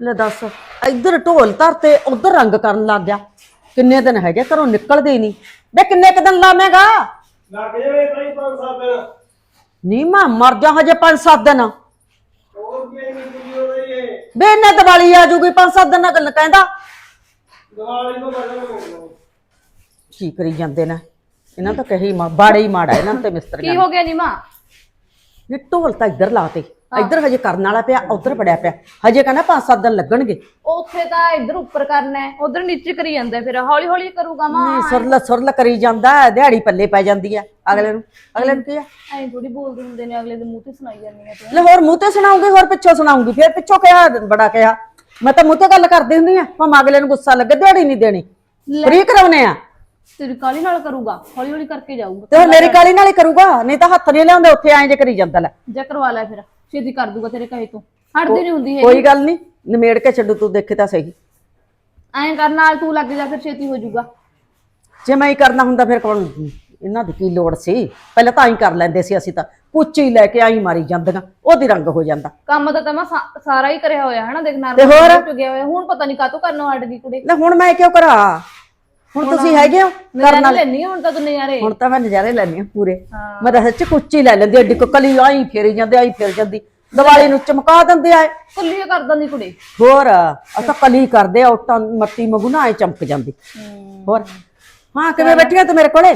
ਲੈ ਦੱਸ ਇੱਧਰ ਢੋਲ ਧਰ ਤੇ ਉਧਰ ਰੰਗ ਕਰਨ ਲੱਗ ਗਿਆ। ਕਿੰਨੇ ਦਿਨ ਹੈਗੇ ਘਰੋਂ ਨਿਕਲਦੇ ਹੀ ਨਹੀਂ। ਬੇ ਕਿੰਨੇ ਕੁ ਦਿਨ ਲਾਵੇਂਗਾ? ਲੱਗ ਜਾਵੇ ਤਾਈ ਪੰਜ ਸੱਤ ਦਿਨ। ਨਹੀਂ ਮੈਂ ਮਰ ਜਾ ਹਜੇ 5-7 ਦਿਨ। ਹੋਰ ਕੀ ਨਹੀਂ ਕੁੜੀ ਹੋ ਰਹੀ ਹੈ? ਬੇ ਇਹਨੇ ਦੀਵਾਲੀ ਆ ਜੂਗੀ 5-7 ਦਿਨਾਂ ਗੱਲ ਕਹਿੰਦਾ। ਦਿਵਾਲੀ ਤੋਂ ਪਹਿਲਾਂ ਨੂੰ ਕੀ ਕਰੀ ਜਾਂਦੇ ਨੇ? ਇਹਨਾਂ ਤਾਂ ਕਹੀ ਮਾ ਬਾੜੇ ਹੀ ਮਾੜਾ ਇਹਨਾਂ ਨੂੰ ਤੇ ਮਿਸਤਰੀਆਂ ਕੀ ਨੂੰ। ਹੋ ਗਿਆ ਨੀ। ਮਾਂ ਇਹ ਢੋਲ ਤਾਂ ਇੱਧਰ ਲਾਤੇ। ਇੱਧਰ ਹਜੇ ਕਰਨ ਵਾਲਾ ਪਿਆ ਉੱਧਰ ਪੜਿਆ ਪਿਆ। ਹਜੇ ਕਹਿੰਦਾ 5-7 ਦਿਨ ਲੱਗਣਗੇ। ਉੱਥੇ ਤਾਂ ਇੱਧਰ ਉੱਪਰ ਕਰਨਾ ਹੈ ਉਧਰ ਨੀਚੇ ਕਰੀ ਜਾਂਦਾ ਫਿਰ ਹੌਲੀ ਹੌਲੀ ਕਰੂਗਾ ਮਾਂ। ਨਹੀਂ ਸੁਰਲ ਸੁਰਲ ਕਰੀ ਜਾਂਦਾ ਦਿਹਾੜੀ ਪੱਲੇ ਪੈ ਜਾਂਦੀ ਹੈ ਅਗਲੇ ਨੂੰ। ਅਗਲੇ ਨੂੰ ਕੀ ਆ? ਐਂ ਥੋੜੀ ਬੋਲਦੇ ਹੁੰਦੇ ਨੇ ਅਗਲੇ ਦੇ ਮੂੰਹ ਤੇ ਸੁਣਾਈ ਜਾਂਦੀਆਂ ਤੂੰ। ਲੈ ਹੋਰ ਮੂੰਹ ਤੇ ਸੁਣਾਉਂਗੀ ਹੋਰ ਪਿੱਛੋਂ ਸੁਣਾਉਂਗੀ ਫਿਰ ਪਿੱਛੋਂ ਕਿਹਾ ਬੜਾ ਕਿਹਾ। ਮੈਂ ਤਾਂ ਮੂੰਹ ਤੇ ਗੱਲ ਕਰਦੀ ਹੁੰਦੀ ਆ ਭਾਵੇਂ ਅਗਲੇ ਨੂੰ ਗੁੱਸਾ ਲੱਗੇ ਦਿਹਾੜੀ ਨਹੀਂ ਦੇਣੀ। ਫਰੀ ਕਰਾਉਨੇ ਆ। ਤੇਰੀ ਕਾਲੀ ਨਾਲ ਕਰੂਗਾ ਹੌਲੀ ਹੌਲੀ ਕਰਕੇ ਜਾਊਗਾ। ਤੇ ਮੇਰੀ ਕਾਲੀ ਨਾਲ ਹੀ ਕਰੂਗਾ ਨਹੀਂ ਤਾਂ ਹੱਥ ਨਹੀਂ ਲਿਆਉਂਦੇ ਉੱਥੇ ਐਂ ਜੇ ਕਰੀ ਜਾਂਦਾ ਲੈ। ਜਾ ਕਰਵਾ ਲੈ ਫਿਰ। ਛੇਤੀ ਕਰ ਦੂਗਾ ਤੇਰੇ ਕਹੇ ਤੋਂ। ਹਟਦੀ ਨਹੀਂ ਹੁੰਦੀ ਹੈ ਕੋਈ ਗੱਲ ਨਹੀਂ ਨਿਮੇੜ ਕੇ ਛੱਡੂ ਤੂੰ ਦੇਖੇ ਤਾਂ ਸਹੀ। ਐਂ ਕਰਨ ਨਾਲ ਤੂੰ ਲੱਗ ਜਾ ਫਿਰ ਛੇਤੀ ਹੋ ਜਾਊਗਾ। ਜੇ ਮੈਂ ਹੀ ਕਰਨਾ ਹੁੰਦਾ ਫਿਰ ਕੌਣ ਇਹਨਾਂ ਦੀ ਕੀ ਲੋੜ ਸੀ? ਪਹਿਲਾਂ ਤਾਂ ਹੀ ਕਰ ਲੈਂਦੇ ਸੀ ਅਸੀਂ ਤਾਂ। ਕੁੱਚੀ ਲੈ ਕੇ ਆਈ ਮਾਰੀ ਜਾਂਦੀਆਂ ਉਹਦੀ ਰੰਗ ਹੋ ਜਾਂਦਾ। ਕੰਮ ਤਾਂ ਤਮਾ ਸਾਰਾ ਹੀ ਕਰਿਆ ਹੋਇਆ ਹਨਾ? ਦੇਖ ਨਾਲ ਤੇ ਹੋਰ? ਗਿਆ ਹੋਇਆ ਹੁਣ ਪਤਾ ਨਹੀਂ ਕਾਤੋਂ ਕਰਨੋਂ ਹਟ ਗਈ ਕੁੜੀ। ਲੈ ਹੁਣ ਮੈਂ ਕਿਉਂ ਕਰਾਂ? ਹੁਣ ਤੁਸੀਂ ਹੈਗੇ ਹੋ ਕਰਨ ਵਾਲੇ ਲੈਣੀ ਹੁਣ ਤਾਂ ਤੂੰ ਨਜ਼ਾਰੇ। ਹੁਣ ਤਾਂ ਮੈਂ ਨਜ਼ਾਰੇ ਲੈਣੀ ਆ ਪੂਰੇ। ਮੈਂ ਤਾਂ ਸੱਚ ਕੁੱਚੀ ਲੈ ਲੈਂਦੀ ਐਡੀ ਕੁ ਕਲੀ ਆਈ ਫੇਰੀ ਜਾਂਦੇ ਆਈ ਫਿਰ ਜਾਂਦੀ। ਦੀਵਾਲੀ ਨੂੰ ਚਮਕਾ ਦਿੰਦੇ ਆਏ ਕੁੱਲੀ ਕਰ ਦਿੰਦੀ ਕੁੜੀ। ਹੋਰ ਅਸਾਂ ਕਲੀ ਕਰਦੇ ਆ ਉੱਟਾਂ ਮੱਤੀ ਮਗੂ ਨਾ ਐ ਚਮਕ ਜਾਂਦੀ। ਹੋਰ ਹਾਂ ਕਿਵੇਂ ਬੈਠੀਆਂ ਤੂੰ ਮੇਰੇ ਕੋਲੇ?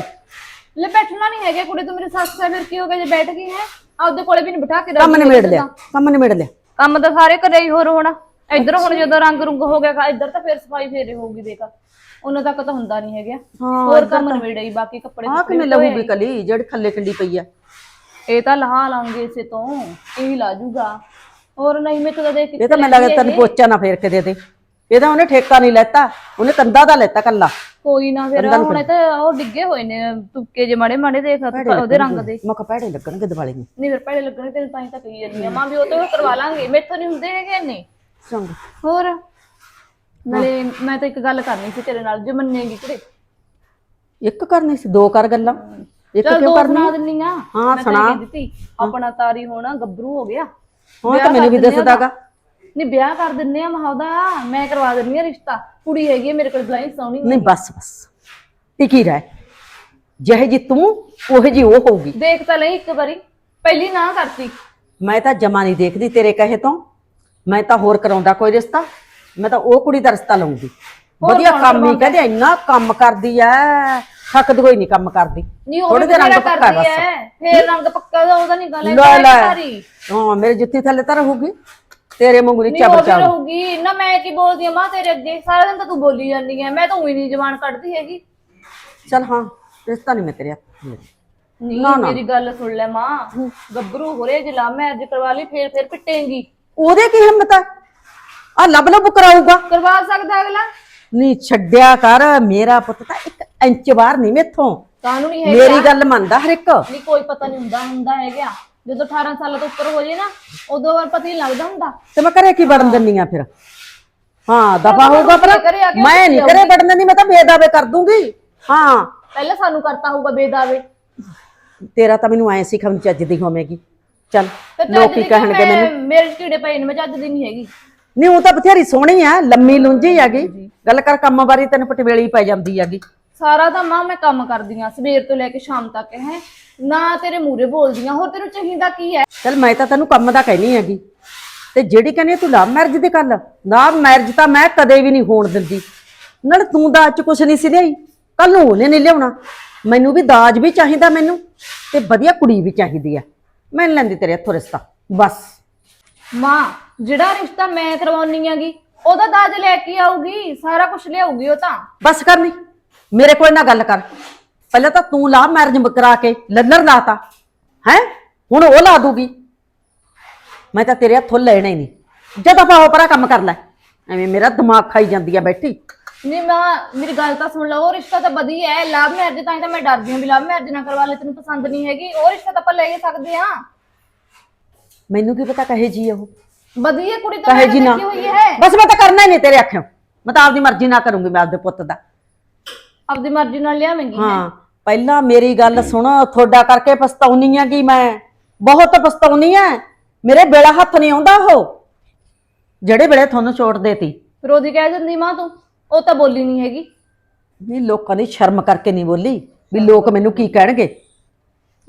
ਲੈ ਬੈਠਣਾ ਨਹੀਂ ਹੈਗੇ ਕੁੜੀ ਤੂੰ ਮੇਰੀ ਸੱਸ ਹੈ ਫਿਰ ਕੀ ਹੋ ਗਿਆ ਜੇ ਬੈਠ ਗਈ ਹੈ? ਆਪਦੇ ਕੋਲੇ ਵੀ ਨਹੀਂ ਬਿਠਾ ਕੇ ਕੰਮ ਨਿਬੇੜ ਲਿਆ ਕੰਮ ਨਿਬੇੜ ਲਿਆ। ਕੰਮ ਤਾਂ ਸਾਰੇ ਘਰੇ ਹੀ ਹੋਰ ਹੋਣਾ। ਇੱਧਰ ਹੁਣ ਜਦੋਂ ਰੰਗ ਰੁੰਗ ਹੋ ਗਿਆ ਇੱਧਰ ਤਾਂ ਫਿਰ ਸਫ਼ਾਈ ਫੇਰੇ ਹੋਊਗੀ ਦੇਖ। ਉਹਨਾਂ ਤੱਕ ਤਾਂ ਹੁੰਦਾ ਨਹੀਂ ਹੈਗਾ। ਹਾਂ, ਹੋਰ ਕੰਮ ਨਵੇੜੇ ਹੀ ਬਾਕੀ ਕੱਪੜੇ ਆ ਕਿਵੇਂ ਲੱਗੂਗੀ ਕਲੀ ਜਿਹੜੀ ਥੱਲੇ ਕਿੰਡੀ ਪਈ ਆ। ਇਹ ਤਾਂ ਲਹਾ ਲਾਉਂਗੇ ਇਸੇ ਤੋਂ ਇਹੀ ਲਾ ਜੂਗਾ। ਹੋਰ ਨਹੀਂ ਮੈਂ ਤਾਂ ਦੇਖ ਇਹ ਤਾਂ ਮੈਨੂੰ ਲੱਗਦਾ ਤੈਨੂੰ ਪੋਚਾ ਨਾ ਫੇਰ ਕੇ ਦੇ ਦੇ ਇਹਦਾ ਉਹਨੇ ਠੇਕਾ ਨਹੀਂ ਲੈਤਾ ਉਹਨੇ ਕੰਦਾ ਦਾ ਲੈਤਾ ਕੱਲਾ। ਕੋਈ ਨਾ ਫਿਰ ਹੁਣ ਇਹ ਤਾਂ ਉਹ ਡਿੱਗੇ ਹੋਏ ਨੇ ਤੁੱਕੇ ਜੇ ਮਾੜੇ ਮਾੜੇ ਦੇਖ ਉਹਦੇ ਰੰਗ ਦੇ। ਮੈਂ ਕਿਹਾ ਭੈੜੇ ਲੱਗਣਗੇ ਦਿਵਾਲੀ ਨੂੰ। ਨਹੀਂ ਫਿਰ ਪਹਿਲੇ ਲੱਗਣੇ ਤੈਨੂੰ ਤਾਂ ਹੀ ਤਾਂ ਕਹੀ ਜਾਂਦੀ ਆ। ਮਾਂ ਵੀ ਉਹ ਤੋਂ ਕਰਵਾ ਲਾਂਗੇ ਮੈਥੋਂ ਨਹੀਂ ਹੁੰਦੇ ਹੈਗੇ ਇੰਨੇ। ਚੰਗਾ। ਹੋਰ? ਨਾਲੇ ਮੈਂ ਤਾਂ ਇੱਕ ਗੱਲ ਕਰਨੀ ਸੀ ਤੇਰੇ ਨਾਲ ਜੇ ਮੰਨੇਗੀ ਕੁੜੇ ਇੱਕ ਕਰਨੀ ਸੀ ਦੋ ਕਰ ਗੱਲਾਂ। ਇੱਕ ਚਲ ਕਿਉਂ ਦੋ ਕਰਨੀ? ਸੁਣਾ ਦਿੰਨੀ ਆ ਹਾਂ, ਮੈਂ ਸੁਣਾ। ਦਿੱਤੀ ਆਪਣਾ ਤਾਰੀ ਹੋਣਾ ਗੱਭਰੂ ਹੋ ਗਿਆ। ਹਾਂ ਤਾਂ ਮੈਨੂੰ ਵੀ ਦੱਸਦਾਗਾ ਨਹੀਂ ਵਿਆਹ ਕਰ ਦਿੰਨੇ ਆ ਮਹਾਉਦਾ ਮੈਂ ਕਰਵਾ ਦਿੰਨੀ ਆ ਰਿਸ਼ਤਾ। ਕੁੜੀ ਹੈਗੀ ਆ ਮੇਰੇ ਕੋਲ ਬਲਾਈ ਸੋਹਣੀ ਨਹੀਂ ਬਸ ਬਸ। ਟਿਕੀ ਰਹਿ। ਜਿਹੇ ਜੀ ਤੂੰ ਉਹੇ ਜੀ ਉਹ ਹੋਊਗੀ। ਦੇਖ ਤਾਂ ਲਈ ਇੱਕ ਵਾਰੀ। ਪਹਿਲੀ ਨਾ ਕਰਤੀ। ਮੈਂ ਤਾਂ ਜਮਾ ਨਹੀਂ ਦੇਖਦੀ ਤੇਰੇ ਕਹੇ ਤੋਂ। ਮੈਂ ਤਾਂ ਹੋਰ ਕਰਾਉਂਦਾ ਕੋਈ ਰਿਸ਼ਤਾ। ਮੈਂ ਤਾਂ ਉਹ ਕੁੜੀ ਦਾ ਰਿਸ਼ਤਾ ਲਊਂਗੀ। ਵਧੀਆ ਕੰਮ ਹੀ ਕਹਿੰਦੇ ਇੰਨਾ ਕੰਮ ਕਰਦੀ ਐ। ਥੱਕਦੀ ਕੋਈ ਨਹੀਂ ਕੰਮ ਕਰਦੀ। ਨਹੀਂ ਉਹ ਥੋੜੇ ਦੇ ਰੰਗ ਪੱਕਾ ਕਰਦੀ ਬਸ ਐ। ਫੇਰ ਰੰਗ ਪੱਕਾ ਦਾ ਉਹਦਾ ਨਹੀਂ ਗੱਲ ਲੈ ਲੈ। ਹਾਂ ਮੇਰੇ ਜੁੱਤੀ ਥੱਲੇ ਤਾਂ ਰਹੂਗੀ। ਤੇਰੇ ਵਾਂਗੂ ਨਹੀਂ ਚੱਬ ਚਾਬ ਰਹੂਗੀ। ਨਾ ਮੈਂ ਕੀ ਬੋਲਦੀ ਆ ਮਾਂ ਤੇਰੇ ਅੱਗੇ ਸਾਰਾ ਦਿਨ ਤਾਂ ਤੂੰ ਬੋਲੀ ਜਾਂਦੀ ਐ। ਮੈਂ ਤਾਂ ਉਹੀ ਨਹੀਂ ਜ਼ਬਾਨ ਕੱਢਦੀ ਹੈਗੀ। ਚਲ ਹਾਂ ਰਿਸ਼ਤਾ ਨਹੀਂ ਮੈਂ ਤੇਰੇ ਨਹੀਂ ਮੇਰੀ ਗੱਲ ਸੁਣ ਲੈ ਮਾਂ। ਗੱਭਰੂ ਹੋ ਰਿਹਾ ਜੇ ਲਾ ਮੈਰਿਜ ਕਰਵਾ ਲਈ ਫੇਰ ਫੇਰ ਪਿੱਟੇਂਗੀ। ਉਹਦੇ ਕੀ ਹਿੰਮਤ ਆ ਆ ਲੱਭ ਲੱਭ ਕਰਾਊਗਾ। ਕਰਵਾ ਸਕਦਾ ਅਗਲਾ? ਨਹੀਂ ਛੱਡਿਆ ਕਰ ਮੇਰਾ ਪੁੱਤ ਤਾਂ ਇੱਕ ਇੰਚ ਬਾਹਰ ਨਹੀਂ ਮੇਥੋਂ। ਕਾਹਨੂੰ ਨਹੀਂ ਹੈ ਮੇਰੀ ਗੱਲ ਮੰਨਦਾ ਹਰ ਇੱਕ। ਨਹੀਂ ਕੋਈ ਪਤਾ ਨਹੀਂ ਹੁੰਦਾ ਹੁੰਦਾ ਹੈਗਾ। ਜਦੋਂ 18 ਸਾਲਾਂ ਤੋਂ ਉੱਪਰ ਹੋ ਜੇ ਨਾ ਉਦੋਂ ਬਾਅਦ ਪਤਾ ਹੀ ਲੱਗਦਾ ਹੁੰਦਾ। ਤੇ ਮੈਂ ਘਰੇ ਕੀ ਵੜਨ ਦਿੰਨੀ ਆ ਫਿਰ? ਹਾਂ ਦਫਾ ਹੋਊਗਾ ਪਰ ਘਰੇ ਆ ਕੇ ਮੈਂ ਨਹੀਂ ਘਰੇ ਵੜਨ ਦਿੰਦੀ ਮੈਂ ਤਾਂ ਬੇਦਾਵੇ ਕਰ ਦੂੰਗੀ। ਹਾਂ। ਪਹਿਲਾਂ ਸਾਨੂੰ ਕਰਤਾ ਹੋਊਗਾ ਬੇਦਾਵੇ। ਤੇਰਾ ਤਾਂ ਮੈਨੂੰ ਐ ਸਿਖਮ ਚੱਜਦੀ ਹੋਵੇਗੀ। ਚੱਲ ਚੱਜ ਲੋਕ ਦੀ ਕਹਿਣਗੇ ਮੈਨੂੰ। ਮੇਰੇ ਕੀੜੇ ਪਏ ਨੇ ਮੈਂ ਚੱਜ ਦੀ ਨਹੀਂ ਹੈਗੀ। ਨਹੀਂ ਉਹ ਤਾਂ ਬਥੇਰੀ ਸੋਹਣੀ ਆ ਲੰਮੀ ਲੁੰਜੀ ਹੈਗੀ। ਗੱਲ ਕਰ ਕੰਮ ਬਾਰੀ ਤੈਨੂੰ ਪਟਵੇਲੀ ਪੈ ਜਾਂਦੀ ਹੈਗੀ। ਸਾਰਾ ਤਾਂ ਮਾਂ ਮੈਂ ਕੰਮ ਕਰਦੀ ਆ ਸਵੇਰ ਤੋਂ ਲੈ ਕੇ ਸ਼ਾਮ ਤੱਕ ਹੈ। ਨਾ ਤੇਰੇ ਮੂਰੇ ਬੋਲਦੀਆਂ ਹੋਰ ਤੈਨੂੰ ਚਾਹੀਦਾ ਕੀ ਹੈ? ਚੱਲ ਮੈਂ ਤਾਂ ਤੈਨੂੰ ਕੰਮ ਦਾ ਕਹਿਣੀ ਹੈਗੀ। ਤੇ ਜਿਹੜੀ ਕਹਿੰਦੀ ਤੂੰ ਲਵ ਮੈਰਿਜ ਦੀ ਕਰ ਨਾ ਮੈਰਿਜ ਤਾਂ ਮੈਂ ਕਦੇ ਵੀ ਨਹੀਂ ਹੋਣ ਦਿੰਦੀ। ਨਾਲ ਤੂੰ ਦਾਜ ਚ ਕੁਛ ਨਹੀਂ ਸੀ ਲਈ ਕੱਲ ਨੂੰ ਉਹਨੇ ਨਹੀਂ ਲਿਆਉਣਾ। ਮੈਨੂੰ ਵੀ ਦਾਜ ਵੀ ਚਾਹੀਦਾ ਮੈਨੂੰ ਤੇ ਵਧੀਆ ਕੁੜੀ ਵੀ ਚਾਹੀਦੀ ਆ। ਮੈਂ ਲੈਂਦੀ ਤੇਰੇ ਹੱਥੋਂ ਰਿਸ਼ਤਾ ਬਸ। ਮਾਂ ਜਿਹੜਾ ਰਿਸ਼ਤਾ ਮੈਂ ਕਰਵਾਉਣੀ ਆਗੀ ਉਹਦਾ ਦਾਜ ਲੈ ਕੇ ਆਊਗੀ ਸਾਰਾ ਕੁਝ ਲਿਆਊਗੀ ਉਹ ਤਾਂ। ਬਸ ਕਰਨੀ ਮੇਰੇ ਕੋਲ ਨਾ ਗੱਲ ਕਰ। ਪਹਿਲਾਂ ਤਾਂ ਤੂੰ ਲਾ ਮੈਰਿਜ ਕਰਾ ਕੇ ਲੱਲਰ ਲਾਤਾ। ਹੈ? ਹੁਣ ਉਹ ਲਾ ਦੂਗੀ। ਮੈਂ ਤਾਂ ਤੇਰੇ ਹੱਥੋਂ ਲੈਣਾ ਹੀ ਨਹੀਂ ਜਦੋਂ ਪਾਓ ਪਰਾ ਕੰਮ ਕਰ ਲੈ। ਐਵੇਂ ਮੇਰਾ ਦਿਮਾਗ ਖਾਈ ਜਾਂਦੀ ਆ ਬੈਠੀ। ਨਹੀਂ ਮਾਂ ਮੇਰੀ ਗੱਲ ਤਾਂ ਸੁਣ ਲਓ ਉਹ ਰਿਸ਼ਤਾ ਤਾਂ ਵਧੀਆ ਹੈ ਲਵ ਮੈਰਿਜ ਤਾਂ ਹੀ ਤਾਂ ਮੈਂ ਡਰਦੀ ਹਾਂ ਵੀ ਲਵ ਮੈਰਿਜ ਨਾ ਕਰਵਾ ਲੈ ਤੈਨੂੰ ਪਸੰਦ ਨਹੀਂ ਹੈਗੀ। ਉਹ ਰਿਸ਼ਤਾ ਤਾਂ ਆਪਾਂ ਲੈ ਹੀ ਸਕਦੇ ਆ ਮੈਨੂੰ ਕੀ ਪਤਾ ਕਹੇ ਜੀ ਉਹ। ਵਧੀਆ ਕੁੜੀ ਤਾਂ ਕਹੇ ਮੈਂ ਜੀ ਨਾ। ਦੇਖੀ ਹੋਈ ਹੈ। ਬਸ ਮੈਂ ਤਾਂ ਕਰਨਾ ਹੀ ਨਹੀਂ ਤੇਰੇ ਆਖਿਓ ਮੈਂ ਤਾਂ ਆਪਦੀ ਮਰਜ਼ੀ ਨਾਲ ਕਰੂੰਗੀ ਮੈਂ ਆਪਦੇ ਪੁੱਤ ਦਾ। ਆਪਦੀ ਮਰਜ਼ੀ ਨਾਲ ਲਿਆਵੇਂਗੀ ਹਾਂ। ਪਹਿਲਾਂ ਮੇਰੀ ਗੱਲ ਸੁਣ ਤੁਹਾਡਾ ਕਰਕੇ ਪਛਤਾਉਣੀ ਆ ਕਿ ਮੈਂ? ਬਹੁਤ ਪਛਤਾਉਣੀ ਆ। ਮੇਰੇ ਬੇੜਾ ਹੱਥ ਨਹੀਂ ਆਉਂਦਾ ਉਹ। ਜਿਹੜੇ ਵੇਲੇ ਤੁਹਾਨੂੰ ਛੋਟ ਦੇਤੀ। ਉਹਦੀ ਕਹਿ ਦਿੰਦੀ ਮਾਂ ਤੂੰ ਉਹ ਤਾਂ ਬੋਲੀ ਨਹੀਂ ਹੈਗੀ। ਵੀ ਲੋਕਾਂ ਦੀ ਸ਼ਰਮ ਕਰਕੇ ਨਹੀਂ ਬੋਲੀ ਵੀ ਲੋਕ ਮੈਨੂੰ ਕੀ ਕਹਿਣਗੇ?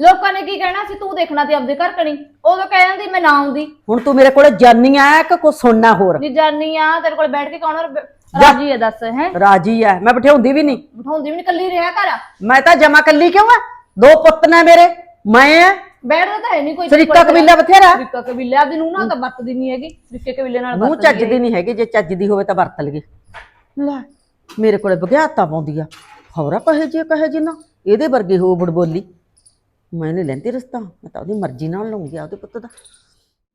ਲੋਕਾਂ ਨੇ ਕੀ ਕਹਿਣਾ ਸੀ? ਤੂੰ ਦੇਖਣਾ ਤੇ ਆਪਦੇ ਘਰ ਕਣੀ। ਉਦੋਂ ਕਹਿ ਜਾਂਦੀ ਮੈਂ ਨਾ ਆਉਂਦੀ। ਹੁਣ ਤੂੰ ਮੇਰੇ ਕੋਲੇ ਜਾਨੀ ਆ ਕਿ ਕੁਛ ਸੁਣਨਾ ਹੋਰ? ਨੀ ਜਾਨੀ ਆ ਤੇਰੇ ਕੋਲ ਬੈਠ ਕੇ ਕੌਣ ਰ- ਰਾਜੀ ਹੈ ਦੱਸ ਹੈ? ਰਾਜੀ ਐ ਮੈਂ ਬਿਠਾਉਂਦੀ ਵੀ ਨਹੀਂ। ਬਿਠਾਉਂਦੀ ਵੀ ਨਹੀਂ ਕੱਲੀ ਰਿਹਾ ਕਰ ਮੈਂ ਤਾਂ ਜਮਾ ਕੱਲੀ ਕਿਉਂ ਆ? ਦੋ ਪੁੱਤ ਨੇ ਮੇਰੇ। ਮੈਂ ਆ। ਬੈਠਦਾ ਤਾਂ ਹੈ ਨਹੀਂ ਕੋਈ ਸਰੀਕਾ ਕਬੀਲਾ ਬਥੇਰਾ। ਸਰੀਕਾ ਕਬੀਲੇ ਆਪਦੀ ਨੂੰ ਨਾ ਤਾਂ ਵਰਤਦੀ ਨਹੀਂ ਹੈਗੀ। ਸਰੀਕੇ ਕਬੀਲੇ ਨਾਲ ਮੂੰਹ ਵਰਤਦੀ ਚੱਜ ਦੀ ਨਹੀਂ ਹੈਗੀ। ਜੇ ਚੱਜ ਦੀ ਹੋਵੇ ਤਾਂ ਵਰਤ ਲਈਏ। ਲੈ। ਮੇਰੇ ਕੋਲੇ ਬਗਿਆਤਾ ਪਾਉਂਦੀ ਆ। ਖਬਰਾ ਕਹੇ ਜੇ ਕਹੇ ਜੀ ਨਾ। ਇਹਦੇ ਵਰਗੀ ਹੋ ਬੜਬੋਲੀ। ਮੈਂ ਨਹੀਂ ਲੈਂਦੀ ਰਸਤਾ ਮੈਂ ਤਾਂ ਉਹਦੀ ਮਰਜ਼ੀ ਨਾਲ ਲਊਂਗੀ ਆਪਦੇ ਪੁੱਤ ਦਾ।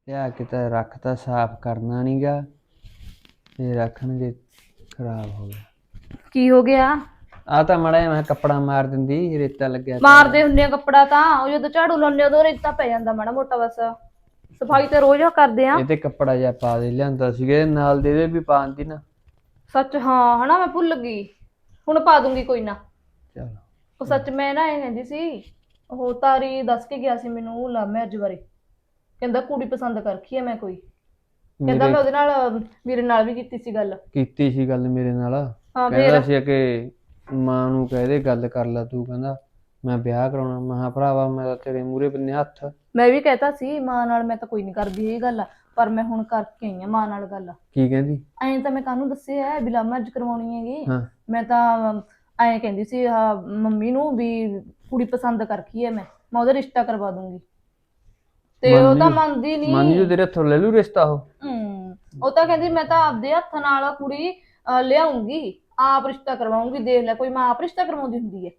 ਲਿਆ ਕੇ ਤਾਂ ਰੱਖ ਤਾਂ ਸਾਫ਼ ਕਰਨਾ ਨਹੀਂਗਾ ਤੇ ਰੱਖਣਗੇ ਖਰਾਬ ਹੋ ਗਿਆ। ਕੀ ਹੋ ਗਿਆ? ਆ ਤਾਂ ਮੜਾ ਮੈਂ ਕੱਪੜਾ ਮਾਰ ਦਿੰਦੀ ਰੇਤਾ ਲੱਗਿਆ ਪਿਆ। ਮਾਰਦੇ ਹੁੰਦੇ ਆ ਕੱਪੜਾ ਤਾਂ ਉਹ ਜਦੋਂ ਝਾੜੂ ਲਾਉਂਦੇ ਆ ਉਦੋਂ ਰੇਤਾ ਪੈ ਜਾਂਦਾ ਮਾੜਾ ਮੋਟਾ ਬਸ। ਸਫ਼ਾਈ ਤੇ ਰੋਜ਼ ਕਰਦੇ ਆ। ਇਹ ਤੇ ਕੱਪੜਾ ਜਿਹਾ ਪਾ ਦੇ ਲਿਆਂਦਾ ਸੀਗਾ ਇਹ ਨਾਲ ਦੇ ਦੇ ਵੀ ਪਾਉਂਦੀ ਨਾ। ਸੱਚ ਹਾਂ ਹਨਾ ਮੈਂ ਭੁੱਲ ਗਈ। ਹੁਣ ਪਾ ਦੂੰਗੀ ਕੋਈ ਨਾ। ਚਲੋ। ਉਹ ਸੱਚ ਮੈਂ ਨਾ ਇਹ ਕਹਿੰਦੀ ਸੀ ਉਹ ਤਾਰੀ ਦੱਸ ਕੇ ਗਿਆ ਸੀ ਮੈਨੂੰ ਲਵ ਮੈਰਿਜ ਬਾਰੇ। ਕਹਿੰਦਾ ਕੁੜੀ ਪਸੰਦ ਕਰਖੀ ਹੈ ਮੈਂ ਕੋਈ। ਕਹਿੰਦਾ ਮੈਂ ਉਹਦੇ ਨਾਲ ਮੇਰੇ ਨਾਲ ਵੀ ਕੀਤੀ ਸੀ ਗੱਲ। ਕੀਤੀ ਸੀ ਗੱਲ ਮੇਰੇ ਨਾਲ। ਹਾਂ ਕਹਿੰਦਾ ਫੇਰ? ਸੀ ਕਿ ਮਾਂ ਨੂੰ ਕਹਦੇ ਗੱਲ ਕਰ ਲੈ ਤੂੰ। ਕਹਿੰਦਾ ਮੈਂ ਵਿਆਹ ਕਰਾਉਣਾ। ਮੈਂ ਕਿਹਾ ਭਰਾਵਾ ਮੈਂ ਤਾਂ ਤੇਰੇ ਮੂਹਰੇ ਬੰਨੇ ਹੱਥ। ਮੈਂ ਵੀ ਕਹਿਤਾ ਸੀ ਮਾਂ ਨਾਲ ਮੈਂ ਤਾਂ ਕੋਈ ਨਹੀਂ ਕਰਦੀ ਇਹ ਗੱਲ। ਪਰ ਮੈਂ ਹੁਣ ਕਰਕੇ ਆਈ ਆ ਮਾਂ ਨਾਲ ਗੱਲ। ਕੀ ਕਹਿੰਦੀ? ਐਂ ਤਾਂ ਮੈਂ ਕਾਹਨੂੰ ਦੱਸਿਆ ਹੈ ਵੀ ਲਵ ਮੈਰਿਜ ਕਰਵਾਉਣੀ ਹੈਗੀ। ਹਾਂ। ਮੈਂ ਤਾਂ ਐਂ ਕਹਿੰਦੀ ਸੀ ਆਹ ਮੰਮੀ ਨੂੰ ਵੀ ਕੁੜੀ ਪਸੰਦ ਕਰਖੀ ਹੈ ਮੈਂ ਮੈਂ ਉਹਦਾ ਰਿਸ਼ਤਾ ਕਰਵਾ ਦੂੰਗੀ। ਤੇ ਉਹ ਤਾਂ ਮੰਨਦੀ ਨਹੀਂ ਮੰਨ ਜੂ ਤੇਰੇ ਹੱਥੋਂ ਲੈ ਲੂ ਰਿਸ਼ਤਾ ਉਹ। ਹਮ, ਉਹ ਤਾਂ ਕਹਿੰਦੀ ਮੈਂ ਤਾਂ ਆਪਦੇ ਹੱਥ ਨਾਲ ਕੁੜੀ ਅਹ, ਲਿਆਉਂਗੀ ਆਪ ਰਿਸ਼ਤਾ ਕਰਵਾਉਂਗੀ ਦੇਖ ਲੈ ਕੋਈ ਮਾਂ ਆਪ ਰਿਸ਼ਤਾ ਕਰਵਾਉਂਦੀ ਹੁੰਦੀ ਹੈ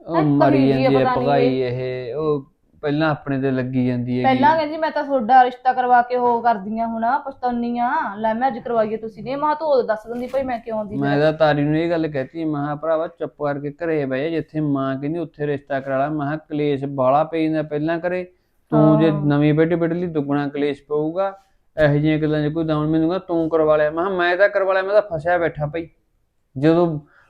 ਉਹ ਹੈਂ, ਮਰੀ ਆ ਜਾਂਦੀ ਹੈ ਪਤਾ ਨੀ ਇਹ ਉਹ ਪਹਿਲਾਂ ਆਪਣੇ ਤੇ ਲੱਗੀ ਜਾਂਦੀ ਹੈ ਪਹਿਲਾਂ ਕਹਿੰਦੀ ਮੈਂ ਤਾਂ ਤੁਹਾਡਾ ਰਿਸ਼ਤਾ ਕਰਵਾ ਕੇ ਉਹ ਕਰਦੀਆਂ ਹੁਣ ਪਛਤਾਉਣੀ ਆ ਲੈ ਮੈਂ ਅੱਜ ਕਰਵਾਈਏ ਤੁਸੀਂ ਨੇ ਮਾਂ ਤੂੰ ਉਦੋਂ ਦੱਸ ਦਿੰਦੀ ਭਈ ਮੈਂ ਕਿਉਂ ਆਉਂਦੀ ਮੈਂ ਤਾਂ ਤਾਰੀ ਨੂੰ ਇਹ ਗੱਲ ਕਹਿਤੀ ਮੈਂ ਭਰਾਵਾ ਚੁੱਪ ਕਰਕੇ ਘਰੇ ਬਹਿ ਜਾ। ਜਿੱਥੇ ਮਾਂ ਕਹਿੰਦੀ ਉੱਥੇ ਰਿਸ਼ਤਾ ਕਰਾ ਲਾ। ਮੈਂ ਕਲੇਸ਼ ਬਾਲਾ ਪਈ ਜਾਂਦਾ ਪਹਿਲਾਂ ਕਰੇ ਤੂੰ ਜੇ ਨਵੀਂ ਬੇਟੀ ਬੇਟੀ ਲਈ ਦੁੱਗਣਾ ਕਲੇਸ਼ ਪਊਗਾ। ਇਹੋ ਜਿਹੀਆਂ ਗੱਲਾਂ 'ਚ ਕੋਈ ਦਾਉਣ ਮੈਨੂੰ ਕਹਿੰਦਾ ਤੂੰ ਕਰਵਾ ਲਿਆ। ਮੈਂ ਮੈਂ ਤਾਂ ਕਰਵਾ ਲਿਆ ਮੈਂ ਤਾਂ ਫਸਿਆ ਬੈਠਾ ਪਈ ਜਦੋਂ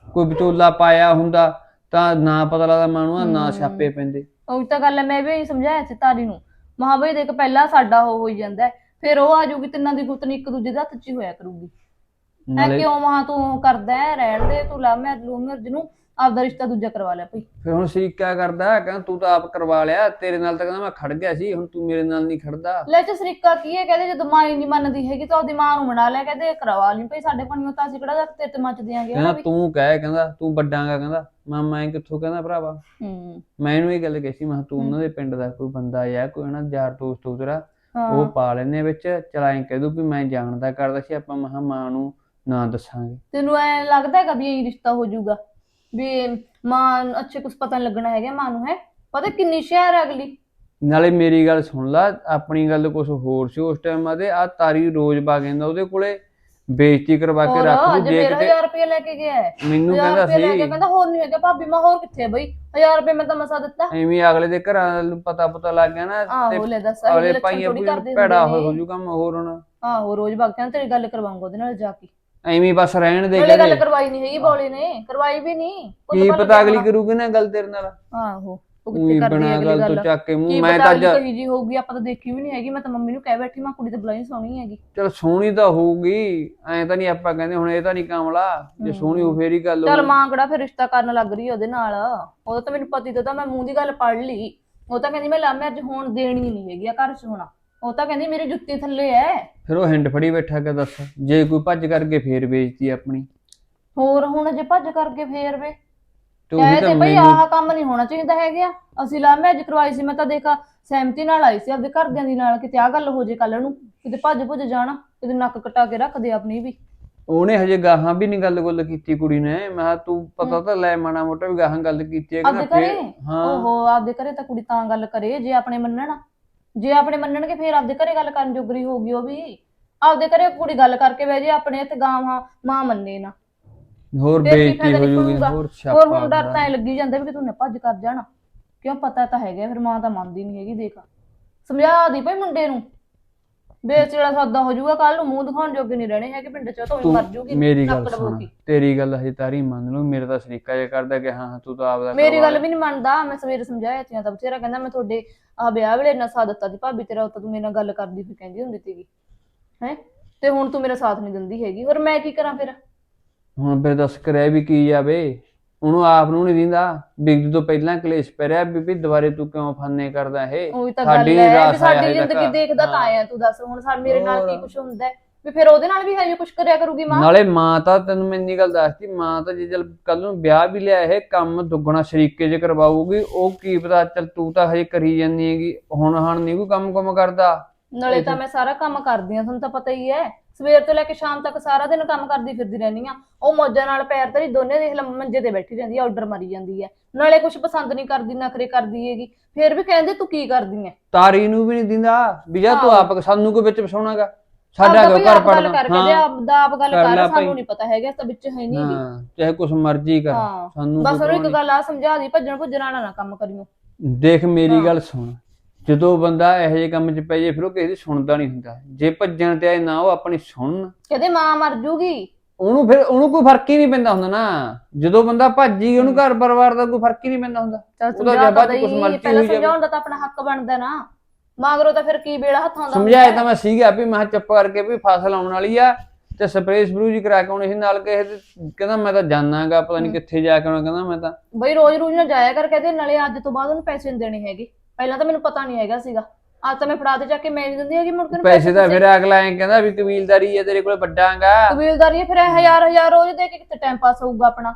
ਕੋਈ ਵਿਚੋਲਾ ਪਾਇਆ ਹੁੰਦਾ ਤਾਂ ਨਾ ਪਤਾ ਲੱਗਦਾ ਮਾਨੂੰ ਨਾ ਛਾਪੇ ਪੈਂਦੇ। ਉਹ ਤਾਂ ਗੱਲ ਹੈ ਮੈਂ ਵੀ ਸਮਝਾਇਆ ਸੀ ਤਾਰੀ ਨੂੰ। ਮਹਾ ਬਈ ਦੇਖ ਪਹਿਲਾਂ ਸਾਡਾ ਉਹ ਹੋਈ ਜਾਂਦਾ ਹੈ, ਫਿਰ ਉਹ ਆ ਜਾਊਗੀ ਤਿੰਨਾਂ ਦੀ ਗੁੱਤਨੀ ਇੱਕ ਦੂਜੇ ਦੇ ਹੱਥ 'ਚ ਹੀ ਹੋਇਆ ਕਰੂਗੀ। ਐ ਨਾਲੇ ਕਿਉਂ ਮਹਾ ਤੂੰ ਕਰਦਾ ਹੈ ਰਹਿਣ ਦੇ ਤੂੰ ਲਾ ਮੈਂ ਲੂ ਮਿਰਜ ਨੂੰ। ਆਪਦਾ ਰਿਸ਼ਤਾ ਦੂਜਾ ਕਰਵਾ ਲਿਆ ਭਈ। ਫਿਰ ਹੁਣ ਸ਼ਰੀਕਾ ਕਰਦਾ? ਕਹਿੰਦਾ ਤੂੰ ਤਾਂ ਆਪ ਕਰਵਾ ਲਿਆ ਤੇਰੇ ਨਾਲ ਤਾਂ ਕਹਿੰਦਾ ਮੈਂ ਖੜ ਗਿਆ ਸੀ ਹੁਣ ਤੂੰ ਮੇਰੇ ਨਾਲ ਨਹੀਂ ਖੜਦਾ। ਲੈ ਚ ਸਰੀਕਾ ਕੀ ਹੈ? ਕਹਿੰਦੇ ਜਦੋਂ ਮਾਂ ਹੀ ਨਹੀਂ ਮੰਨਦੀ ਹੈਗੀ ਤਾਂ ਉਹਦੀ ਮਾਂ ਨੂੰ ਮਨਾ ਲਿਆ ਕਹਿੰਦੇ ਕਰਵਾ ਲਈ ਭਈ ਸਾਡੇ ਪੰਨਿਓ ਤਾਂ ਅਸੀਂ ਕਿਹੜਾ ਤੇਰੇ ਤੇ ਮੱਚ ਦਿਆਂਗੇ ਕਹਿੰਦਾ ਤੂੰ ਕਹਿ ਕਹਿੰਦਾ ਤੂੰ ਵੱਡਾਂਗਾ ਕਹਿੰਦਾ ਮੈਂ ਮੈਂ ਕਿੱਥੋਂ ਕਹਿੰਦਾ ਭਰਾਵਾ? ਹੂੰ। ਮੈਂ ਇਹਨੂੰ ਇਹ ਗੱਲ ਕਹੀ ਸੀ ਮੈਂ ਕਿਹਾ ਤੂੰ ਉਹਨਾਂ ਦੇ ਪਿੰਡ ਦਾ ਕੋਈ ਬੰਦਾ ਆ ਕੋਈ ਨਾ ਯਾਰ ਦੋਸਤ ਹਾਂ। ਉਹ ਪਾ ਲੈਨੇ ਵਿੱਚ ਚਲਾਈ ਕਹਿ ਦੂ ਵੀ ਮੈਂ ਜਾਣਦਾ ਕਰਦਾ ਸੀ ਆਪਾਂ ਮਹਾ ਮਾਂ ਨੂੰ ਨਾ ਦੱਸਾਂਗੇ। ਤੈਨੂੰ ਐ ਲੱਗਦਾ ਹੈਗਾ ਵੀ ਇਹ ਰਿਸ਼ਤਾ ਹੋ ਜਾਊਗਾ? ਵੀ ਮਾਂ ਨੂੰ ਅੱਛੇ ਕੁਝ ਪਤਾ ਨੀ ਲੱਗਣਾ ਹੈਗਾ ਮਾਂ ਨੂੰ ਹੈ? ਪਤਾ ਕਿੰਨੀ ਸ਼ਹਿਰ ਅਗਲੀ? ਨਾਲੇ ਮੇਰੀ ਗੱਲ ਸੁਣ ਲਾ ਆਪਣੀ ਗੱਲ ਕੁਝ ਹੋਰ ਸੀ ਉਸ ਟਾਈਮ ਆਦੇ ਆ ਤਾਰੀ ਰੋਜ਼ ਬਾ ਕਹਿੰਦਾ ਉਹਦੇ ਕੋਲੇ ਬੇਇੱਜ਼ਤੀ ਕਰਵਾ ਕੇ ਰੱਖ ਦੂ ਜੇ ਕਿਤੇ 1000 ਰੁਪਏ ਲੈ ਕੇ ਗਿਆ ਹੈ। ਮੈਨੂੰ 1000 ਕਹਿੰਦਾ ਰੁਪਏ ਲੈ ਕੇ ਸੀ ਕਹਿੰਦਾ ਹੋਰ ਨਹੀਂ ਹੈਗਾ ਭਾਬੀ ਮੈਂ ਹੋਰ ਕਿੱਥੇ ਬਈ? 1000 ਰੁਪਏ ਮੈਂ ਤਾਂ ਮਸਾ ਦਿੱਤਾ। ਐਵੇਂ ਅਗਲੇ ਦੇ ਘਰਾਂ ਨੂੰ ਪਤਾ ਪਤਾ ਲੱਗ ਗਿਆ ਨਾ ਤੇ ਆਹੋ ਲੈ ਦੱਸ ਅਗਲੇ ਭੈੜਾ ਹੁੰਦੇ ਹੋ ਜੂ ਕੰਮ ਹੋਰ ਹੁਣ। ਆਹੋ ਰੋਜ਼ ਭਗਤਾਂ ਤੇਰੀ ਗੱਲ ਕਰਵਾਉਂਗਾ ਉਹਦੇ ਨਾਲ ਜਾ ਕੇ। ਐਵੇਂ ਬਸ ਰਹਿਣ ਦੇ ਨਾਲੇ ਗੱਲ ਕਹਿੰਦੇ। ਕਰਵਾਈ ਨਹੀਂ ਹੈਗੀ ਬੋਲੀ ਨੇ ਕਰਵਾਈ ਵੀ ਨਹੀਂ। ਉਹ ਕੀ ਤਾਂ ਪਤਾ ਅਗਲੀ ਕਰੂਗੀ ਨਾ ਗੱਲ ਤੇਰੇ ਨਾਲ? ਆਹੋ ਉਹ ਉਹੀ ਕਿੱਥੇ ਕਰਦੀ ਬਣਾ ਹੈ ਅਗਲੀ ਗੱਲ ਗੱਲ। ਤੋਂ ਚੱਕ ਕੇ ਕੀ ਮੂੰਹ ਮੈਂ ਪਤਾ ਤਾਂ ਅਗਲੀ ਅੱਜ ਕਹੀ ਜੀ ਹੋਊਗੀ ਆਪਾਂ ਤਾਂ ਦੇਖੀ ਵੀ ਨਹੀਂ ਹੈਗੀ। ਮੈਂ ਤਾਂ ਮੰਮੀ ਨੂੰ ਕਹਿ ਬੈਠੀ ਮੈਂ ਕੁੜੀ ਤੇ ਬੁਲਾਈ ਸੋਹਣੀ ਹੈਗੀ। ਚਲ ਸੋਹਣੀ ਤਾਂ ਹੋਊਗੀ। ਐਂ ਤਾਂ ਨਹੀਂ ਆਪਾਂ ਕਹਿੰਦੇ ਹੁਣ ਇਹ ਤਾਂ ਨਹੀਂ ਕਾਮਲਾ। ਜੇ ਸੋਹਣੀ ਹੋ ਫੇਰ ਹੀ ਗੱਲ ਚੱਲ ਹੋਊ। ਮਾਂ ਕਿਹੜਾ ਫਿਰ ਰਿਸ਼ਤਾ ਕਰਨ ਲੱਗ ਰਹੀ ਹੈ ਉਹਦੇ ਨਾਲ? ਉਹ ਤਾਂ ਮੈਨੂੰ ਪਤੀ ਤੋਂ ਤਾਂ ਮੈਂ ਮੂੰਹ ਦੀ ਗੱਲ ਪੜ ਲਈ। ਉਹ ਤਾਂ ਕਹਿੰਦੀ ਮੈਂ ਲਵ ਮੈਰਿਜ ਹੋਣ ਦੇਣੀ ਨਹੀਂ ਹੈਗੀ ਆ ਘਰ 'ਚ ਹੋਣਾ। ਉਹ ਤਾਂ ਕਹਿੰਦੀ ਮੇਰੀ ਜੁੱਤੀ ਥੱਲੇ ਐ। ਫਿਰ ਉਹ ਹਿੰਡ ਫੜੀ ਬੈਠਾ ਕਿ ਦੱਸ? ਜੇ ਕੋਈ ਭੱਜ ਕਰਕੇ ਫੇਰ ਵੇਚਦੀ ਆਪਣੀ। ਹੋਰ ਹੁਣ ਜੇ ਭੱਜ ਕਰਕੇ ਫੇਰ ਵੇ। ਤੇ ਕਹਿ ਤਾਂ ਭਈ ਮੈਨੂੰ ਆਹ ਕੰਮ ਨਹੀਂ ਹੋਣਾ ਚਾਹੀਦਾ ਹੈਗਾ ਅਸੀਂ ਲਵ ਮੈਰਿਜ ਕਰਵਾਈ ਸੀ ਮੈਂ ਤਾਂ ਦੇਖਾ ਸਹਿਮਤੀ ਨਾਲ ਆਈ ਸੀ ਆਪਦੇ ਘਰਦਿਆਂ ਦੀ ਨਾਲ ਕਿਤੇ ਆ ਗੱਲ ਹੋ ਜੇ ਕੱਲ ਨੂੰ ਕਿਤੇ ਭੱਜ ਭੁੱਜ ਜਾਣਾ ਕਿਤੇ ਨੱਕ ਕਟਾ ਕੇ ਰੱਖਦੇ ਆਪਣੀ ਵੀ। ਉਹਨੇ ਹਜੇ ਗਾਹਾਂ ਵੀ ਨਹੀਂ ਗੱਲ ਗੁੱਲ ਕੀਤੀ ਕੁੜੀ ਨੇ। ਮੈਂ ਕਿਹਾ ਤੂੰ ਪਤਾ ਤਾਂ ਲੈ ਮਾੜਾ ਮੋਟਾ ਵੀ ਗਾਹਾਂ ਗੱਲ ਕੀਤੀ ਹੈ ਆਪਦੇ ਕਹਿੰਦਾ ਘਰੇ? ਹਾਂ। ਓਹੋ ਆਪਦੇ ਘਰੇ ਤਾਂ ਕੁੜੀ ਤਾਂ ਗੱਲ ਕਰੇ ਜੇ ਆਪਣੇ ਮੰਨਣ। ਜੇ ਆਪਣੇ ਮੰਨਣਗੇ ਫੇਰ ਆਪਦੇ ਘਰੇ ਗੱਲ ਕਰਨ ਜੋਗਰੀ ਹੋਗੀ ਉਹ ਵੀ। ਆਪਦੇ ਘਰੇ ਕੁੜੀ ਗੱਲ ਕਰਕੇ ਬਹਿ ਜੇ ਆਪਣੇ ਤੇ ਗਾਵਾਂ ਮਾਂ ਮੰਨੇ ਨਾ। ਹੋਰ ਫਿਰ ਕੀ ਬੇਇੱਜ਼ਤੀ ਫਾਇਦਾ ਹੋ ਜੂਗੀ ਨਿਕਲੂਗਾ? ਹੋਰ ਹੋਰ ਛਾਪਾ ਹੁਣ ਡਰ। ਤਾਂ ਐ ਲੱਗੀ ਜਾਂਦਾ ਵੀ ਕਿ ਤੂੰ ਨਾ ਭੱਜ ਕਰ ਜਾਣਾ। ਕਿਉਂ ਪਤਾ ਤਾਂ ਹੈਗਾ ਫਿਰ ਮਾਂ ਤਾਂ ਮੰਨਦੀ ਨਹੀਂ ਹੈਗੀ ਦੇਖ। ਸਮਝਾ ਦੀ ਭਈ ਮੁੰਡੇ ਨੂੰ। ਬੇਚੜਾ ਸੌਦਾ ਹੋ ਜਾਊਗਾ ਕੱਲ ਨੂੰ ਮੂੰਹ ਦਿਖਾਉਣ ਜੋਗੇ ਨਹੀਂ ਰਹਿਣੇ ਹੈਗੇ ਪਿੰਡ ਚ ਤਾਂ ਉਹ ਮਰ ਜੂਗੀ ਮੇਰੀ ਗੱਲ ਨੱਕ ਸੁਣ। ਡਬੋਕੀ। ਤੇਰੀ ਗੱਲ ਹਜੇ ਤਾਰੀ ਮੰਨ ਲੂ ਮੇਰਾ ਤਾਂ ਸਰੀਕਾ ਜਿਹਾ ਕਰਦਾ ਕਿ ਹਾਂ ਤੂੰ ਤਾਂ ਆਪਦਾ ਮੇਰੀ ਕਰਵਾ ਗੱਲ ਵੀ ਨਹੀਂ ਮੰਨਦਾ ਮੈਂ ਸਵੇਰੇ ਸਮਝਾਇਆ ਸੀ ਤਾਂ ਬਥੇਰਾ ਕਹਿੰਦਾ ਮੈਂ ਤੁਹਾਡੇ ਆ ਵਿਆਹ ਵੇਲੇ ਨਸਾ ਦਿੱਤਾ ਦੀ ਭਾਬੀ ਤੇਰਾ ਉੱਤੇ ਤੂੰ ਮੇਰੇ ਨਾਲ ਗੱਲ ਕਰਦੀ ਸੀ ਕਹਿੰਦੀ ਹੁੰਦੀ ਸੀਗੀ। ਹੈ? ਤੇ ਹੁਣ ਤੂੰ ਮੇਰਾ ਸਾਥ ਨਹੀਂ ਦਿੰਦੀ ਹੈਗੀ ਹੋਰ ਮੈਂ ਕੀ ਕਰਾਂ ਫਿਰ? ਹੁਣ ਫਿਰ ਦੱਸ ਕਰਿਆ ਵੀ ਕੀ ਜਾਵੇ? ਉਹਨੂੰ ਆਪ ਨੂੰ ਨਹੀਂ ਦਿੰਦਾ ਬਿਗਦ ਤੋਂ ਪਹਿਲਾਂ ਕਲੇਸ਼ ਪੈ ਰਿਹਾ ਬੀਬੀ ਦੁਬਾਰੇ ਤੂੰ ਕਿਉਂ ਫਾਨੇ ਕਰਦਾ ਇਹ ਉਹੀ ਤਾਂ ਗੱਲ ਸਾਡੀ ਹੈ ਵੀ ਸਾਡੀ ਜ਼ਿੰਦਗੀ। ਦੇਖਦਾ ਤਾਂ। ਆਇਆ ਤੂੰ ਦੱਸ ਹੁਣ ਸਾ ਮੇਰੇ ਨਾਲ ਕੀ। ਕੁਝ ਹੁੰਦਾ ਵੀ ਫਿਰ ਉਹਦੇ ਨਾਲ ਵੀ ਹਜੇ ਕੁਝ ਕਰਿਆ ਕਰੂਗੀ ਮਾਂ ਨਾਲੇ ਮਾਂ ਤਾਂ ਤੈਨੂੰ ਮੈਂ ਇੰਨੀ ਗੱਲ ਦੱਸਤੀ ਮਾਂ ਤਾਂ ਜੇ ਚਲ ਕੱਲ ਨੂੰ ਵਿਆਹ ਵੀ ਲਿਆ ਇਹ ਕੰਮ ਦੁੱਗਣਾ ਸ਼ਰੀਕੇ ਚ ਕਰਵਾਊਗੀ ਉਹ ਕੀ ਪਤਾ ਚੱਲ ਤੂੰ ਤਾਂ ਹਜੇ ਕਰੀ ਜਾਂਦੀ ਹੈਗੀ ਹੁਣ ਹਣ ਨਹੀਂ ਕੋਈ ਕੰਮ ਕੰਮ ਕਰਦਾ ਨਾਲੇ ਤਾਂ- ਮੈਂ ਸਾਰਾ ਕੰਮ ਕਰਦੀ ਆ ਤੁਹਾਨੂੰ ਤਾਂ ਪਤਾ ਹੀ ਹੈ ਸਵੇਰ ਤੋਂ ਲੈ ਕੇ ਸ਼ਾਮ ਤੱਕ ਸਾਰਾ ਦਿਨ ਕੰਮ ਕਰਦੀ ਫਿਰਦੀ ਰਹਿੰਦੀ ਆ। ਉਹ ਮੌਜਾਂ ਨਾਲ ਪੈਰ ਧਰੀ ਦੋਨੇ ਦੇਖ ਲੈ ਮੰਜੇ ਤੇ ਬੈਠੀ ਰਹਿੰਦੀ ਆ ਆਰਡਰ ਮਾਰੀ ਜਾਂਦੀ ਹੈ ਨਾਲੇ ਕੁਝ ਪਸੰਦ ਨਹੀਂ ਕਰਦੀ ਨਖਰੇ ਕਰਦੀ ਹੈਗੀ। ਫਿਰ ਵੀ ਕਹਿੰਦੇ ਤੂੰ ਕੀ ਕਰਦੀ ਐ? ਤਾਰੀ ਨੂੰ ਵੀ ਨਹੀਂ ਦਿੰਦਾ। ਵੀ ਜਾ ਤੂੰ ਹਾਂ। ਆਪ ਸਾਨੂੰ ਕੋਈ ਵਿੱਚ ਫਸਾਉਣਾਗਾ ਸਾਡਾ ਆਪਦਾ ਕਿਉਂ ਘਰ ਪੜਨਾ ਕਰ ਕਹਿੰਦੇ ਆਪ ਦਾ ਆਪ ਗੱਲ ਕਰ। ਸਾਨੂੰ ਨਹੀਂ ਪਤਾ ਹੈਗਾ ਤਾਂ ਵਿੱਚ ਹੈ ਨਹੀਂ ਹਾਂ ਚਾਹੇ ਕੁਛ ਮਰਜ਼ੀ ਕਰ ਹਾਂ। ਸਾਨੂੰ ਬਸ ਉਹਨੂੰ ਇੱਕ ਗੱਲ ਆ ਸਮਝਾ ਦੀ ਭੱਜਣ ਭੁੱਜਣ ਨਾ ਕੰਮ ਕਰਿਓ। ਦੇਖ ਮੇਰੀ ਹਾਂ। ਗੱਲ ਸੁਣ। ਜਦੋਂ ਬੰਦਾ ਇਹੋ ਜਿਹੇ ਕੰਮ 'ਚ ਪੈ ਜੇ ਫਿਰ ਉਹ ਕਿਸੇ ਦੀ ਸੁਣਦਾ ਨਹੀਂ ਹੁੰਦਾ। ਜੇ ਭੱਜਣ ਤੇ ਆਏ ਨਾ ਉਹ ਆਪਣੀ ਸੁਣਨ ਕਹਿੰਦੇ ਮਾਂ ਮਰ ਜੂਗੀ। ਉਹਨੂੰ ਫਿਰ ਉਹਨੂੰ ਕੋਈ ਫ਼ਰਕ ਹੀ ਨਹੀਂ ਪੈਂਦਾ ਹੁੰਦਾ ਨਾ। ਜਦੋਂ ਬੰਦਾ ਭੱਜੀ ਉਹਨੂੰ ਘਰ ਪਰਿਵਾਰ ਦਾ ਕੋਈ ਫ਼ਰਕ ਹੀ ਨਹੀਂ ਪੈਂਦਾ ਹੁੰਦਾ। ਚਲ ਉਹਦਾ ਸਮਝਾ ਜਵਾਬ ਤਾਂ ਕੁਛ ਦਈ ਮਰਜ਼ੀ ਪਹਿਲਾਂ ਹੋਈ ਜਾਵੇ। ਸਮਝਾਉਣ ਦਾ ਤਾਂ ਆਪਣਾ ਹੱਕ ਬਣਦਾ ਨਾ। ਮਗਰੋਂ ਤਾਂ ਫਿਰ ਕੀ ਵੇਲਾ ਹੱਥਾਂ ਦਾ ਸਮਝਾਇਆ ਤਾਂ ਮੈਂ ਸੀਗਾ ਵੀ ਮੈਂ ਕਿਹਾ ਚੁੱਪ ਕਰਕੇ ਵੀ ਫਸਲ ਆਉਣ ਵਾਲੀ ਆ ਤੇ ਸਪਰੇਅ ਸਪਰੂ ਜੀ ਕਰਾ ਕੇ ਆਉਣੀ ਸੀ ਨਾਲ ਕਿਸੇ ਦੇ ਕਹਿੰਦਾ ਮੈਂ ਤਾਂ ਜਾਣਾਗਾ ਪਤਾ ਨਹੀਂ ਕਿੱਥੇ ਜਾ ਕੇ ਆਉਣਾ ਕਹਿੰਦਾ ਮੈਂ ਤਾਂ ਬਈ ਰੋਜ਼ ਰੋਜ਼ ਨਾ ਜਾਇਆ ਕਰ ਕਹਿੰਦੇ ਨਾਲੇ ਅੱਜ ਤੋਂ ਬਾਅਦ ਉਹਨੂੰ ਪੈਸੇ ਨਹੀਂ ਦੇਣੇ ਹੈਗੇ। ਪਹਿਲਾਂ ਤਾਂ ਮੈਨੂੰ ਪਤਾ ਨਹੀਂ ਹੈਗਾ ਸੀਗਾ। ਅੱਜ ਤਾਂ ਮੈਂ ਫੜਾ ਤੇ ਜਾ ਕੇ ਮੈਂ ਨਹੀਂ ਦਿੰਦੀ ਹੈਗੀ ਮੁੜ ਕੇ ਉਹਨੂੰ ਪੈਸੇ ਤਾਂ ਫਿਰ ਅਗਲਾ ਐਂ ਕਹਿੰਦਾ ਵੀ ਕਬੀਲਦਾਰੀ ਹੈ ਤੇਰੇ ਕੋਲ ਵੱਡਾਂਗਾ। ਕਬੀਲਦਾਰੀ ਹੈ, ਫਿਰ ਇਹ ਹਜ਼ਾਰ ਹਜ਼ਾਰ ਰੋਜ਼ ਦੇ ਕੇ ਕਿਤੇ ਟਾਈਮ ਪਾਸ ਹੋਊਗਾ ਆਪਣਾ?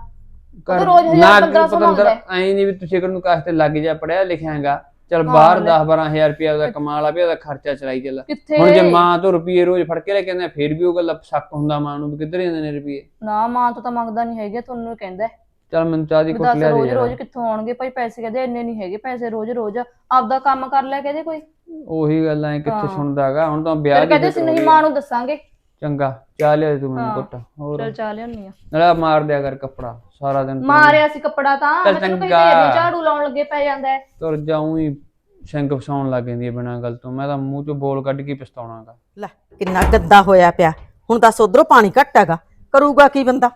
ਕਰ ਰੋਜ਼ ਹਜ਼ਾਰ ਨਾ ਪੰਦਰਾਂ ਸੌ ਮੰਗਦਾ ਐਂ ਨਹੀਂ ਵੀ ਤੁਸੀਂ ਨੂੰ ਕਾਸ਼ ਤੇ ਲੱਗ ਜਾ ਪੜਿਆ ਲਿਖਿਆਗਾ ਚਲ ਬਾਹਰ ਲੈ। 10 12000 ਰੁਪਇਆ ਦਾ ਕਮਾ ਲਾ ਵੀ ਉਹਦਾ ਖਰਚਾ ਚਲਾਈ ਚੱਲ। ਕਿੱਥੇ? ਹੁਣ ਜੇ ਮਾਂ ਤੋਂ ਰੁਪਏ ਰੋਜ਼ ਫੜ ਕੇ ਲੈ ਕੇ ਆਉਂਦੇ ਫਿਰ ਵੀ ਉਹ ਗੱਲ ਸ਼ੱਕ ਹੁੰਦਾ ਮਾਂ ਨੂੰ ਵੀ ਕਿੱਧਰ ਜਾਂਦੇ ਨੇ ਰੁਪਏ ਨਾ ਮਾਂ ਤੋਂ ਤਾਂ ਮੰਗਦਾ ਨਹੀਂ ਹੈਗਾ ਤੁਹਾਨੂੰ ਕਹਿੰਦਾ ਹੈ। ਚਲ ਮੈਨੂੰ ਚਾਹ ਦੀ ਕੁੱਟ ਦੱਸ ਲਿਆ ਦੇ ਰੋਜ਼ ਯਾਰ। ਰੋਜ਼ ਕਿੱਥੋਂ ਆਉਣਗੇ? ਭਾਈ ਪੈਸੇ ਕਹਿੰਦੇ ਇੰਨੇ ਨਹੀਂ ਹੈਗੇ ਪੈਸੇ ਰੋਜ਼ ਰੋਜ਼ ਆਪਦਾ ਕੰਮ ਕਰ ਲੈ ਕਹਿੰਦੇ ਕੋਈ। ਉਹੀ ਗੱਲਾਂ ਐ ਕਿੱਥੇ ਹਾਂ। ਸੁਣਦਾਗਾ ਹੁਣ ਤਾਂ ਵਿਆਹ ਫਿਰ ਦੀ ਕਹਿੰਦੇ ਸੀ ਨਹੀਂ ਮਾਂ। ਨੂੰ ਦੱਸਾਂਗੇ। ਚੰਗਾ ਚਾਹ ਲਿਆ ਦੇ ਤੂੰ ਮੈਨੂੰ ਹਾਂ। ਕੁੱਟ ਹੋਰ। ਚਲ ਚਾ ਲਿਆਉਣੀ ਆ ਨਾਲੇ ਮਾਰ ਦਿਆ ਕਰ ਕੱਪੜਾ ਸਾਰਾ ਦਿਨ ਤੂੰ ਮਾਰਿਆ ਸੀ ਕੱਪੜਾ ਤਾਂ ਚੱਲ ਮੈਂ ਤੈਨੂੰ ਕਹੀ ਚੰਗਾ। ਝਾੜੂ ਲਾਉਣ ਲੱਗੇ ਪੈ ਜਾਂਦਾ ਹੈ। ਤੁਰ ਜਾਉਂ ਹੀ ਸ਼ੰਕ ਫਸਾਉਣ ਲੱਗ ਜਾਂਦੀ ਹੈ ਬਿਨਾਂ ਗੱਲ ਤੋਂ। ਮੈਂ ਤਾਂ ਮੂੰਹ ਚੋਂ ਬੋਲ ਕੱਢ ਕੇ ਪਛਤਾਉਣਾਗਾ ਲੈ ਕਿੰਨਾ ਗੰਦਾ ਹੋਇਆ ਪਿਆ। ਹੁਣ ਦੱਸ ਉਧਰੋਂ ਪਾਣੀ ਘੱਟ ਹੈਗਾ ਕਰੂਗਾ ਕੀ ਬੰਦਾ?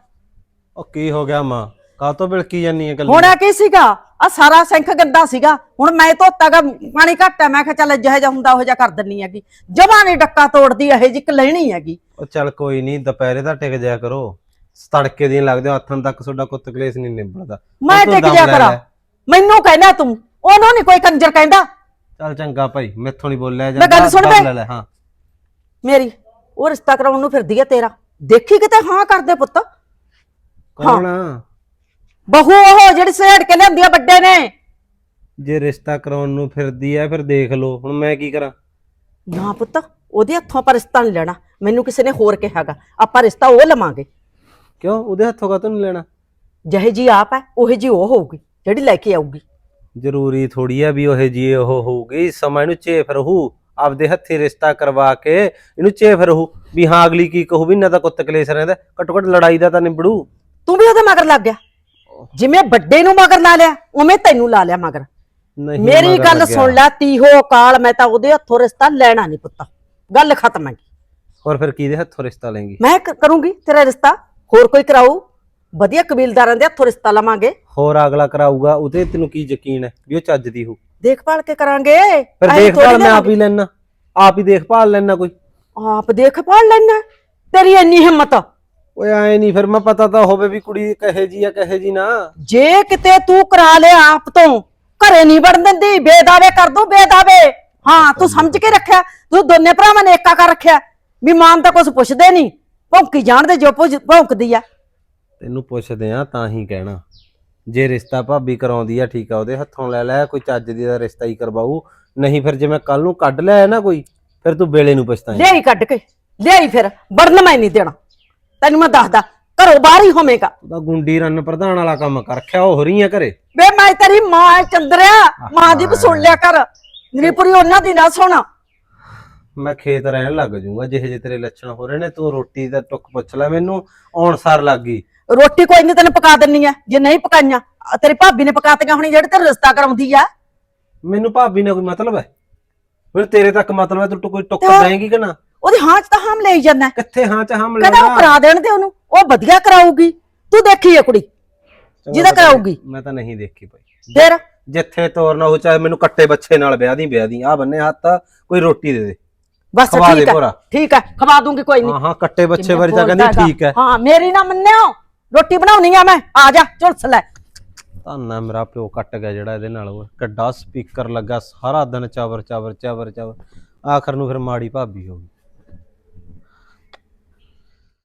ਉਹ ਕੀ ਹੋ ਗਿਆ ਮਾਂ? ਕਾਤੋਂ ਬਿਲਕੀ ਜਾਨੀ ਹੈ ਗੱਲ ਹੋਣਾ ਕੀ ਸੀਗਾ? ਆ ਸਾਰਾ ਸਿੰਖ ਗੰਦਾ ਸੀਗਾ। ਹੁਣ ਮੈਂ ਧੋਤਾਗਾ ਪਾਣੀ ਘੱਟ ਹੈ ਮੈਂ ਕਿਹਾ ਚੱਲ ਜਿਹੋ ਜਿਹਾ ਹੁੰਦਾ ਉਹ ਜਿਹਾ ਕਰ ਦਿੰਨੀ ਹੈਗੀ। ਜਮਾ ਨਹੀਂ ਡੱਕਾ ਤੋੜਦੀ ਇਹ ਜਿਕ ਲੈਣੀ ਹੈਗੀ। ਉਹ ਚੱਲ ਕੋਈ ਨਹੀਂ ਦੁਪਹਿਰੇ ਦਾ ਟਿਕ ਜਾਇਆ ਕਰੋ। ਤੜਕੇ ਦੀਆਂ ਲੱਗਦੇ ਹੱਥਾਂ ਤੱਕ ਤੁਹਾਡਾ ਕੁੱਤ ਕਲੇਸ਼ ਨਹੀਂ ਨਿਬੜਦਾ। ਮੈਂ ਤੂੰ ਟਿਕ ਜਾ ਕਰਾਂ। ਮੈਨੂੰ ਕਹਿਣਾ ਤੂੰ ਉਹਨੂੰ ਨਹੀਂ ਕੋਈ ਕੰਜਰ ਕਹਿੰਦਾ। ਚੱਲ ਚੰਗਾ ਭਾਈ ਮੈਥੋਂ ਨਹੀਂ ਬੋਲਿਆ ਮੈਂ ਗੱਲ ਸੁਣ। ਲੈ ਲੈ, ਹਾਂ। ਮੇਰੀ ਉਹ ਰਿਸ਼ਤਾ ਕਰਾਉਣ ਨੂੰ ਫਿਰਦੀ ਹੈ ਤੇਰਾ। ਦੇਖੀ ਕਿਤੇ ਹਾਂ ਕਰਦੇ ਪੁੱਤ। ਕੌਣ ਆ? ਬਹੂ ਉਹ ਜਿਹੜੀ ਸਹੇੜ ਕੇ ਲਿਆਂਦੀ ਆ ਵੱਡੇ ਨੇ। ਜੇ ਰਿਸ਼ਤਾ ਕਰਾਉਣ ਨੂੰ ਫਿਰਦੀ ਐ ਫਿਰ ਦੇਖ ਲਓ। ਹੁਣ ਮੈਂ ਕੀ ਕਰਾਂ? ਨਾ ਪੁੱਤ ਉਹਦੇ ਹੱਥੋਂ ਆਪਾਂ ਰਿਸ਼ਤਾ ਨਹੀਂ ਲੈਣਾ। ਮੈਨੂੰ ਕਿਸੇ ਨੇ ਹੋਰ ਕਿਹਾਗਾ। ਆਪਾਂ ਰਿਸ਼ਤਾ ਉਹ ਲਵਾਂਗੇ। ਕਿਉਂ? ਉਹਦੇ ਹੱਥੋਂ ਕਾ ਨਹੀਂ ਲੈਣਾ? ਜਿਹੇ ਜੀ ਆਪ ਹੈ ਉਹੇ ਜੀ ਉਹ ਹੋਊਗੀ ਜਿਹੜੀ ਲੈ ਕੇ ਆਊਗੀ। ਜ਼ਰੂਰੀ ਥੋੜੀ ਆ ਵੀ ਉਹ ਜੀ ਉਹ ਹੋਊਗੀ। ਸਮਾਂ ਇਹਨੂੰ ਚੇਫ ਰਹੂ। ਆਪਦੇ ਹੱਥੀ ਰਿਸ਼ਤਾ ਕਰਵਾ ਕੇ ਇਹਨੂੰ ਚੇਫ ਰਹੂ। ਵੀ ਹਾਂ ਅਗਲੀ ਕੀ ਕਹੂ? ਵੀ ਨਾ ਤਾਂ ਕੁੱਤ ਕਲੇਸ਼ ਰਹਿੰਦਾ। ਘੱਟੋ ਘੱਟ ਲੜਾਈ ਦਾ ਤਾਂ ਨਿਬੜੂ। ਤੂੰ ਵੀ ਉਹਦੇ ਮਗਰ ਲੱਗ ਗਿਆ। ਜਿਵੇਂ ਵੱਡੇ ਨੂੰ ਮਗਰ ਲਾ ਲਿਆ ਉਵੇਂ ਤੈਨੂੰ ਲਾ ਲਿਆ ਮਗਰ। ਨਹੀਂ ਮੇਰੀ ਮਗਰ ਗੱਲ ਲੱਗਿਆ। ਸੁਣ ਲੈ ਤੀਹੋ ਕਾਲ ਮੈਂ ਤਾਂ ਉਹਦੇ ਹੱਥੋਂ ਰਿਸ਼ਤਾ ਲੈਣਾ ਨਹੀਂ ਪੁੱਤ। ਗੱਲ ਖਤਮ ਹੈ ਹੋਰ ਫਿਰ ਕਿਹਦੇ ਹੱਥੋਂ ਰਿਸ਼ਤਾ ਲੈਂਗੀ ਮੈਂ ਕ- ਕਰੂੰਗੀ ਤੇਰਾ ਰਿਸ਼ਤਾ ਹੋਰ ਕੋਈ ਕਰਾਊ? ਵਧੀਆ ਕਬੀਲਦਾਰਾਂ ਦੇ ਹੱਥੋਂ ਰਿਸ਼ਤਾ ਲਵਾਂਗੇ। ਹੋਰ ਅਗਲਾ ਕਰਾਊਗਾ ਉਹਦੇ ਤੈਨੂੰ ਕੀ ਯਕੀਨ ਹੈ ਵੀ ਉਹ ਚੱਜਦੀ ਹੋ ਦੇਖਭਾਲ ਕੇ ਕਰਾਂਗੇ। ਫਿਰ ਐਂ ਦੇਖਭਾਲ ਥੋੜ੍ਹੀ ਮੈਂ ਆਪ ਹੀ ਲੈਣਾ ਆਪ ਹੀ ਦੇਖਭਾਲ ਲੈਣਾ ਕੋਈ। ਆਪ ਦੇਖਭਾਲ ਲੈਣਾ ਤੇਰੀ ਇੰਨੀ ਹਿੰਮਤ। ਓਏ ਐ ਨਹੀਂ ਫਿਰ ਮੈਂ ਪਤਾ ਤਾਂ ਹੋਵੇ ਵੀ ਕੁੜੀ ਕਹੇ ਜੀ ਆ ਕਹੇ ਜੀ ਨਾ। ਜੇ ਕਿਤੇ ਤੂੰ ਕਰਾ ਲਿਆ ਆਪ ਤੋਂ ਘਰੇ ਨਹੀਂ ਵੜਨ ਦਿੰਦੀ ਬੇਦਾਵੇ ਕਰ ਦੂੰ ਬੇਦਾਵੇ। ਹਾਂ ਤੂੰ ਸਮਝ ਕੇ ਰੱਖਿਆ ਤੂੰ ਦੋਨੇ ਭਰਾਵਾਂ ਨੇ ਏਕਾ ਕਰ ਰੱਖਿਆ। ਵੀ ਮਾਂ ਤਾਂ ਕੁਝ ਪੁੱਛਦੇ ਨਹੀਂ ਭੌਂਕੀ ਜਾਣਦੇ ਜੋ ਭੁੱਜ- ਭੌਂਕਦੀ ਆ। ਤੈਨੂੰ ਪੁੱਛਦੇ ਆ ਤਾਂ ਹੀ ਕਹਿਣਾ। ਜੇ ਰਿਸ਼ਤਾ ਭਾਬੀ ਕਰਾਉਂਦੀ ਆ ਠੀਕ ਆ ਉਹਦੇ ਹੱਥੋਂ ਲੈ ਲੈ ਕੋਈ ਚੱਜ ਦੀ ਦਾ ਰਿਸ਼ਤਾ ਹੀ ਕਰਵਾਊ। ਨਹੀਂ ਫਿਰ ਜੇ ਮੈਂ ਕੱਲ ਨੂੰ ਕੱਢ ਲਿਆ ਨਾ ਕੋਈ ਫਿਰ ਤੂੰ ਵੇਲੇ ਨੂੰ ਪਛਤਾਏਂ ਲਿਆਈ ਕੱਢ ਕੇ ਲਿਆਈ ਫਿਰ ਵੜਨ ਮੈਂ ਨਹੀਂ ਦੇਣਾ। ਤੈਨੂੰ ਮੈਂ ਦੱਸਦਾ ਘਰੋਂ ਬਾਹਰ ਹੀ ਹੋਵੇਂਗਾ। ਉਹਦਾ ਗੁੰਡੀ ਰਨ ਪ੍ਰਧਾਨ ਵਾਲਾ ਕੰਮ ਕਰ ਰੱਖਿਆ ਉਹ ਹੋ ਰਹੀ ਆ ਘਰੇ। ਵੇ ਮੈਂ ਤੇਰੀ ਮਾਂ ਐ ਚੰਦਰਿਆ। ਮਾਂ ਦੀ ਵੀ ਸੁਣ ਲਿਆ ਕਰ। ਨਿਰਪੁਰੀ ਉਹਨਾਂ ਦੀ ਨਾ ਸੁਣ। ਮੈਂ ਖੇਤ ਰਹਿਣ ਲੱਗ ਜਾਊਂਗਾ ਜਿਹੇ ਜਿਹੇ ਤੇਰੇ ਲੱਛਣ ਹੋ ਰਹੇ ਨੇ ਤੂੰ ਰੋਟੀ ਦਾ ਟੁੱਕ ਪੁੱਛ ਲੈ ਮੈਨੂੰ ਆਉਣ ਸਾਰ ਲੱਗ ਗਈ। ਰੋਟੀ ਕੋਈ ਨਹੀਂ ਤੈਨੂੰ ਪਕਾ ਦਿੰਨੀ ਆ ਜੇ ਨਹੀਂ ਪਕਾਈਆਂ ਆ ਤੇਰੀ ਭਾਬੀ ਨੇ ਪਕਾਤੀਆਂ ਹੋਣੀ ਜਿਹੜੇ ਤੇ ਰਿਸ਼ਤਾ ਕਰਾਉਂਦੀ ਆ। ਮੈਨੂੰ ਭਾਬੀ ਨਾਲ ਕੋਈ ਮਤਲਬ ਹੈ? ਫਿਰ ਤੇਰੇ ਤੱਕ ਮਤਲਬ ਹੈ ਤੂੰ ਕੋਈ ਟੁੱਕ ਦੇਂਗੀ ਕਿ ਨਾ? ਉਹਦੀ ਹਾਂ ਚ ਤਾਂ ਹਾਮ ਲਈ ਜਾਂਦਾ ਕਿੱਥੇ ਹਾਂ ਚ ਹਮ ਕਹਿੰਦਾ ਉਹ ਕਰਾ ਦੇਣ ਤੇ ਉਹਨੂੰ ਉਹ ਵਧੀਆ ਕਰਾਊਗੀ। ਤੂੰ ਦੇਖੀ ਆ ਕੁੜੀ ਜਿਹਦਾ ਕਰਾਊਗੀ। ਮੈਂ ਤਾਂ ਨਹੀਂ ਦੇਖੀ ਭਾਈ। ਫਿਰ? ਜਿੱਥੇ ਤੋਰਨਾ ਉਹ ਚਾਹੇ ਮੈਨੂੰ ਕੱਟੇ ਬੱਚੇ ਨਾਲ ਵਿਆਹ ਦੀ ਵਿਆਹ ਦੀ। ਆ ਬੰਨੇ ਹੱਥ ਕੋਈ ਰੋਟੀ ਦੇ ਦੇ। ਬਸ ਦੇ ਠੀਕ ਹੈ। ਠੀਕ ਹੈ ਖਵਾ ਦੂੰਗੀ ਕੋਈ ਨਹੀਂ। ਹਾਂ ਹਾਂ ਕੱਟੇ ਬੱਚੇ ਜਿਵੇਂ ਬਾਰੇ ਤਾਂ ਕਹਿੰਦੀ ਠੀਕ ਹੈ। ਹਾਂ ਮੇਰੀ ਨਾ ਮੰਨਿਓ ਰੋਟੀ ਬਣਾਉਣੀ ਆ ਮੈਂ। ਆ ਜਾ ਝੁਲਸ ਲੈ। ਧੰਨਾ ਮੇਰਾ ਪਿਓ ਕੱਟ ਗਿਆ ਜਿਹੜਾ ਇਹਦੇ ਨਾਲ। ਉਹ ਕੱਡਾ ਸਪੀਕਰ ਲੱਗਾ ਸਾਰਾ ਦਿਨ ਚਾਵਰ ਚਾਵਰ ਚਾਵਰ ਚਾਵਰ। ਆਖਰ ਨੂੰ ਫਿਰ ਮਾੜੀ ਭਾਬੀ ਹੋ ਗਈ।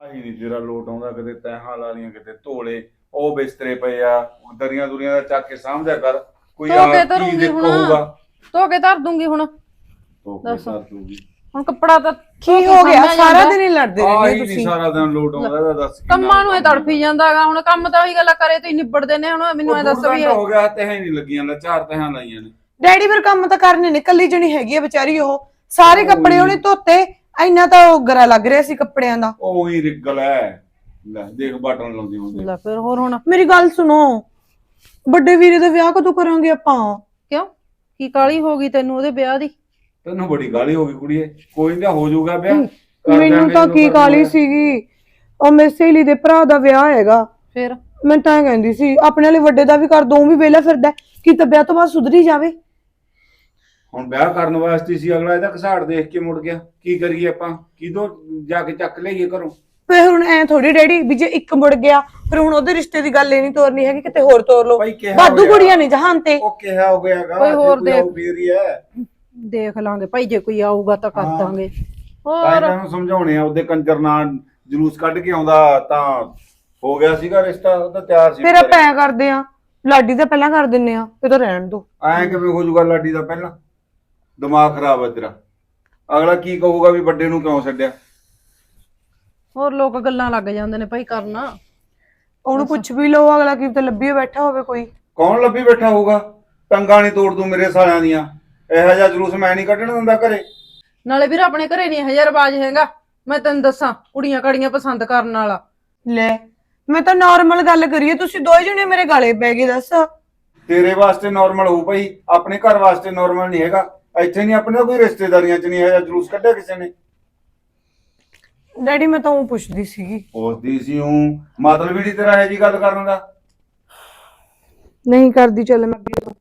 ਆਹੀ ਨਹੀਂ ਤੇਰਾ ਲੋਟ ਆਉਂਦਾ ਕਿਤੇ ਤੈਹਾਂ ਲਾ ਲੀਆਂ ਕਿਤੇ ਧੋਲੇ ਉਹ ਬਿਸਤਰੇ ਪਏ ਆ ਦਰੀਆਂ ਦੁਰੀਆਂ ਦਾ ਚੱਕ ਕੇ ਸਾਂਭਦਿਆ ਕਰ ਕੋਈ ਧੋ ਆ ਕੇ ਧਰੂੰਗੀ ਦੇਖ ਹੁਣ। ਕਹੂਗਾ ਧੋ ਕੇ ਧਰ ਦੂੰਗੀ ਹੁਣ। ਧੋ ਕੇ ਦੱਸ। ਧਰ ਦੂਗੀ। ਹੁਣ ਕੱਪੜਾ ਤਾਂ ਕੀ ਹੋ ਗਿਆ? ਸਾਰਾ ਦਿਨ ਹੀ ਲੜਦੇ ਰਹਿੰਦੇ ਆਹੀ ਨਹੀਂ ਤੁਸੀਂ। ਸਾਰਾ ਦਿਨ ਲੋਟ ਆਉਂਦਾ ਇਹਦਾ ਦੱਸ ਕੀ ਕੰਮਾਂ ਨੂੰ ਇਹ ਤੜਫੀ ਜਾਂਦਾ ਹੈਗਾ ਹੁਣ ਕੰਮ ਤਾਂ ਉਹੀ ਗੱਲਾਂ ਕਰੇ ਤੇ ਨਿਬੜਦੇ ਨੇ ਹੁਣ ਮੈਨੂੰ ਇਹ ਉਹ ਦੱਸ ਵੀ ਘੰਟਾ ਹੋ ਗਿਆ ਤੈਹਾਂ ਹੀ ਨਹੀਂ ਲੱਗੀਆਂ ਲੈ ਚਾਰ ਤੈਹਾਂ ਲਾਈਆਂ ਨੇ। ਡੈਡੀ ਫਿਰ ਕੰਮ ਤਾਂ ਕਰਨੇ ਨੇ ਕੱਲੀ ਜਣੀ ਹੈਗੀ ਆ ਵਿਚਾਰੀ ਉਹ। ਸਾਰੇ ਕੱਪੜੇ ਉਹਨੇ ਧੋਤੇ ਇੰਨਾ ਤਾਂ ਉਹ ਗਰਾ ਲੱਗ ਰਿਹਾ ਸੀ ਕੱਪੜਿਆਂ ਦਾ। ਉਹ ਹੀ ਰਿਗਲ ਹੈ। ਲੈ ਦੇਖ ਬਟਨ ਲਾਉਂਦੀ ਹੁੰਦੀ। ਲੈ ਫਿਰ ਹੋਰ ਹੁਣ। ਮੇਰੀ ਗੱਲ ਸੁਣੋ। ਵੱਡੇ ਵੀਰੇ ਦਾ ਵਿਆਹ ਕਦੋਂ ਕਰਾਂਗੇ ਆਪਾਂ? ਕਿਉਂ? ਕੀ ਕਾਲੀ ਹੋ ਗਈ ਤੈਨੂੰ ਉਹਦੇ ਵਿਆਹ ਦੀ? ਤੈਨੂੰ ਬੜੀ ਗਾਲੀ ਹੋ ਗਈ ਕੁੜੀਏ। ਕੋਈ ਨਾ ਹੋ ਜਾਊਗਾ ਵਿਆਹ। ਕਰ ਮੈਨੂੰ ਤਾਂ ਜਦੋਂ ਕੀ ਕਰਨਾ ਕਾਲੀ। ਸੀਗੀ? ਉਹ ਮੇਰੀ ਸਹੇਲੀ ਦੇ ਭਰਾ ਦਾ ਵਿਆਹ ਹੈਗਾ। ਫਿਰ? ਮੈਂ ਤਾਂ ਕਹਿੰਦੀ ਸੀ ਆਪਣੇ ਵਾਲੇ ਵੱਡੇ ਦਾ ਵੀ ਕਰ ਦੋ ਵੀ ਵੇਲਾ ਫਿਰਦਾ ਕੀ ਤਾਂ ਵਿਆਹ ਤੋਂ ਬਾਅਦ ਸੁਧਰੀ ਜਾਵੇ? ਹੁਣ ਵਿਆਹ ਕਰਨ ਵਾਸਤੇ ਸੀ ਅਗਲਾ ਇਹਦਾ ਘਸਾੜ ਦੇਖ ਕੇ ਮੁੜ ਗਿਆ। ਕੀ ਕਰੀਏ ਆਪਾਂ? ਕਿਦੋਂ ਜਾ ਕੇ ਚੱਕ ਲਈਏ ਘਰੋਂ? ਫਿਰ ਹੁਣ ਐ ਥੋੜੀ ਡੈਡੀ ਵੀ ਜੇ ਇੱਕ ਮੁੜ ਗਿਆ ਫਿਰ ਹੁਣ ਉਹਦੇ ਰਿਸ਼ਤੇ ਦੀ ਗੱਲ ਇਹ ਨਹੀਂ ਤੋਰਨੀ ਹੈਗੀ ਕਿਤੇ ਹੋਰ ਤੋਰ ਲਓ। ਭਾਈ ਕਿਹਾ ਹੋਇਆ। ਕੁੜੀਆਂ ਨੇ ਜਹਾਨ ਤੇ। ਉਹ ਕਿਹਾ ਹੋ ਗਿਆਗਾ ਕੋਈ ਹੋਰ ਦੇਖ। ਫੇਰ ਹੀ ਹੈ। ਦੇਖ ਲਾਂਗੇ ਭਾਈ ਜੇ ਕੋਈ ਆਊਗਾ ਤਾਂ ਕਰ ਹਾਂ। ਦਾਂਗੇ। ਤਾਂ ਹੋਰ? ਇਹਨਾਂ ਨੂੰ ਸਮਝਾਉਣੇ ਆ ਉਹਦੇ ਕੰਜਰ ਨਾਲ ਜਲੂਸ ਕੱਢ ਕੇ ਆਉਂਦਾ ਤਾਂ ਹੋ ਗਿਆ ਸੀਗਾ ਰਿਸ਼ਤਾ ਉਹ ਤਾਂ ਤਿਆਰ ਸੀ ਫਿਰ ਆਪਾਂ ਐ ਕਰਦੇ ਆ ਲਾਡੀ ਤਾਂ ਪਹਿਲਾਂ ਕਰ ਦਿੰਨੇ ਆ ਇਹ ਤਾਂ ਰਹਿਣ ਦੋ। ਐ ਕਿਵੇਂ ਹੋ ਜਾਊਗਾ ਲਾਡੀ ਦਾ ਪਹਿਲਾਂ? ਦਿਮਾਗ ਖਰਾਬ ਹੈ ਤੇਰਾ। ਅਗਲਾ ਕੀ ਕਹੂਗਾ ਵੀ ਵੱਡੇ ਨੂੰ ਕਿਉਂ ਛੱਡਿਆ? ਹੋਰ ਲੋਕ ਗੱਲਾਂ ਲੱਗ ਜਾਂਦੇ ਨੇ ਭਾਈ ਕਰਨਾ। ਉਹਨੂੰ ਪੁੱਛ ਵੀ ਲਓ ਅਗਲਾ ਕੀ ਤੇ ਲੱਭੀ ਬੈਠਾ ਹੋਵੇ ਕੋਈ। ਕੌਣ ਲੱਭੀ ਬੈਠਾ ਹੋਊਗਾ? ਟੰਗਾ ਨਹੀਂ ਤੋੜ ਦੂੰ ਮੇਰੇ ਸਾਲਿਆਂ ਦੀਆਂ। ਇਹੋ ਜਿਹਾ ਜਲੂਸ ਮੈਂ ਨਹੀਂ ਕੱਢਣ ਦਿੰਦਾ ਘਰੇ। ਨਾਲੇ ਵੀਰ ਆਪਣੇ ਘਰੇ ਨਹੀਂ ਹਜ਼ਾਰ ਬਾਜ ਹੈਗਾ। ਮੈਂ ਤੈਨੂੰ ਦੱਸਾਂ ਕੁੜੀਆਂ ਕੜੀਆਂ ਪਸੰਦ ਕਰਨ ਵਾਲਾ। ਲੈ ਮੈਂ ਤਾਂ ਨਾਰਮਲ ਗੱਲ ਕਰੀਏ ਤੁਸੀਂ ਦੋਏ ਜਣੇ ਮੇਰੇ ਗਾਲੇ ਪੈ ਗਏ ਦੱਸ। ਤੇਰੇ ਵਾਸਤੇ ਨਾਰਮਲ ਹੋਊ ਭਾਈ ਆਪਣੇ ਘਰ ਵਾਸਤੇ ਨਾਰਮਲ ਨਹੀਂ ਹੈਗਾ। ਇੱਥੇ ਨਹੀਂ ਆਪਣੇ ਕੋਈ ਰਿਸ਼ਤੇਦਾਰੀਆਂ 'ਚ ਨਹੀਂ ਜਿਹਾ ਜਲੂਸ ਕੱਢਿਆ ਕਿਸੇ ਨੇ। ਡੈਡੀ ਮੈਂ ਤਾਂ ਉਹ ਪੁੱਛਦੀ ਸੀਗੀ। ਉਸਦੀ ਸੀ ਹੂੰ ਮਤਲਬ ਵੀ ਨਹੀਂ ਤੇਰਾ ਇਹ ਜੀ ਗੱਲ ਕਰਨ ਦਾ? ਨਹੀਂ ਕਰਦੀ ਚੱਲ ਮੈਂ ਅੱਗੇ ਤੋਂ।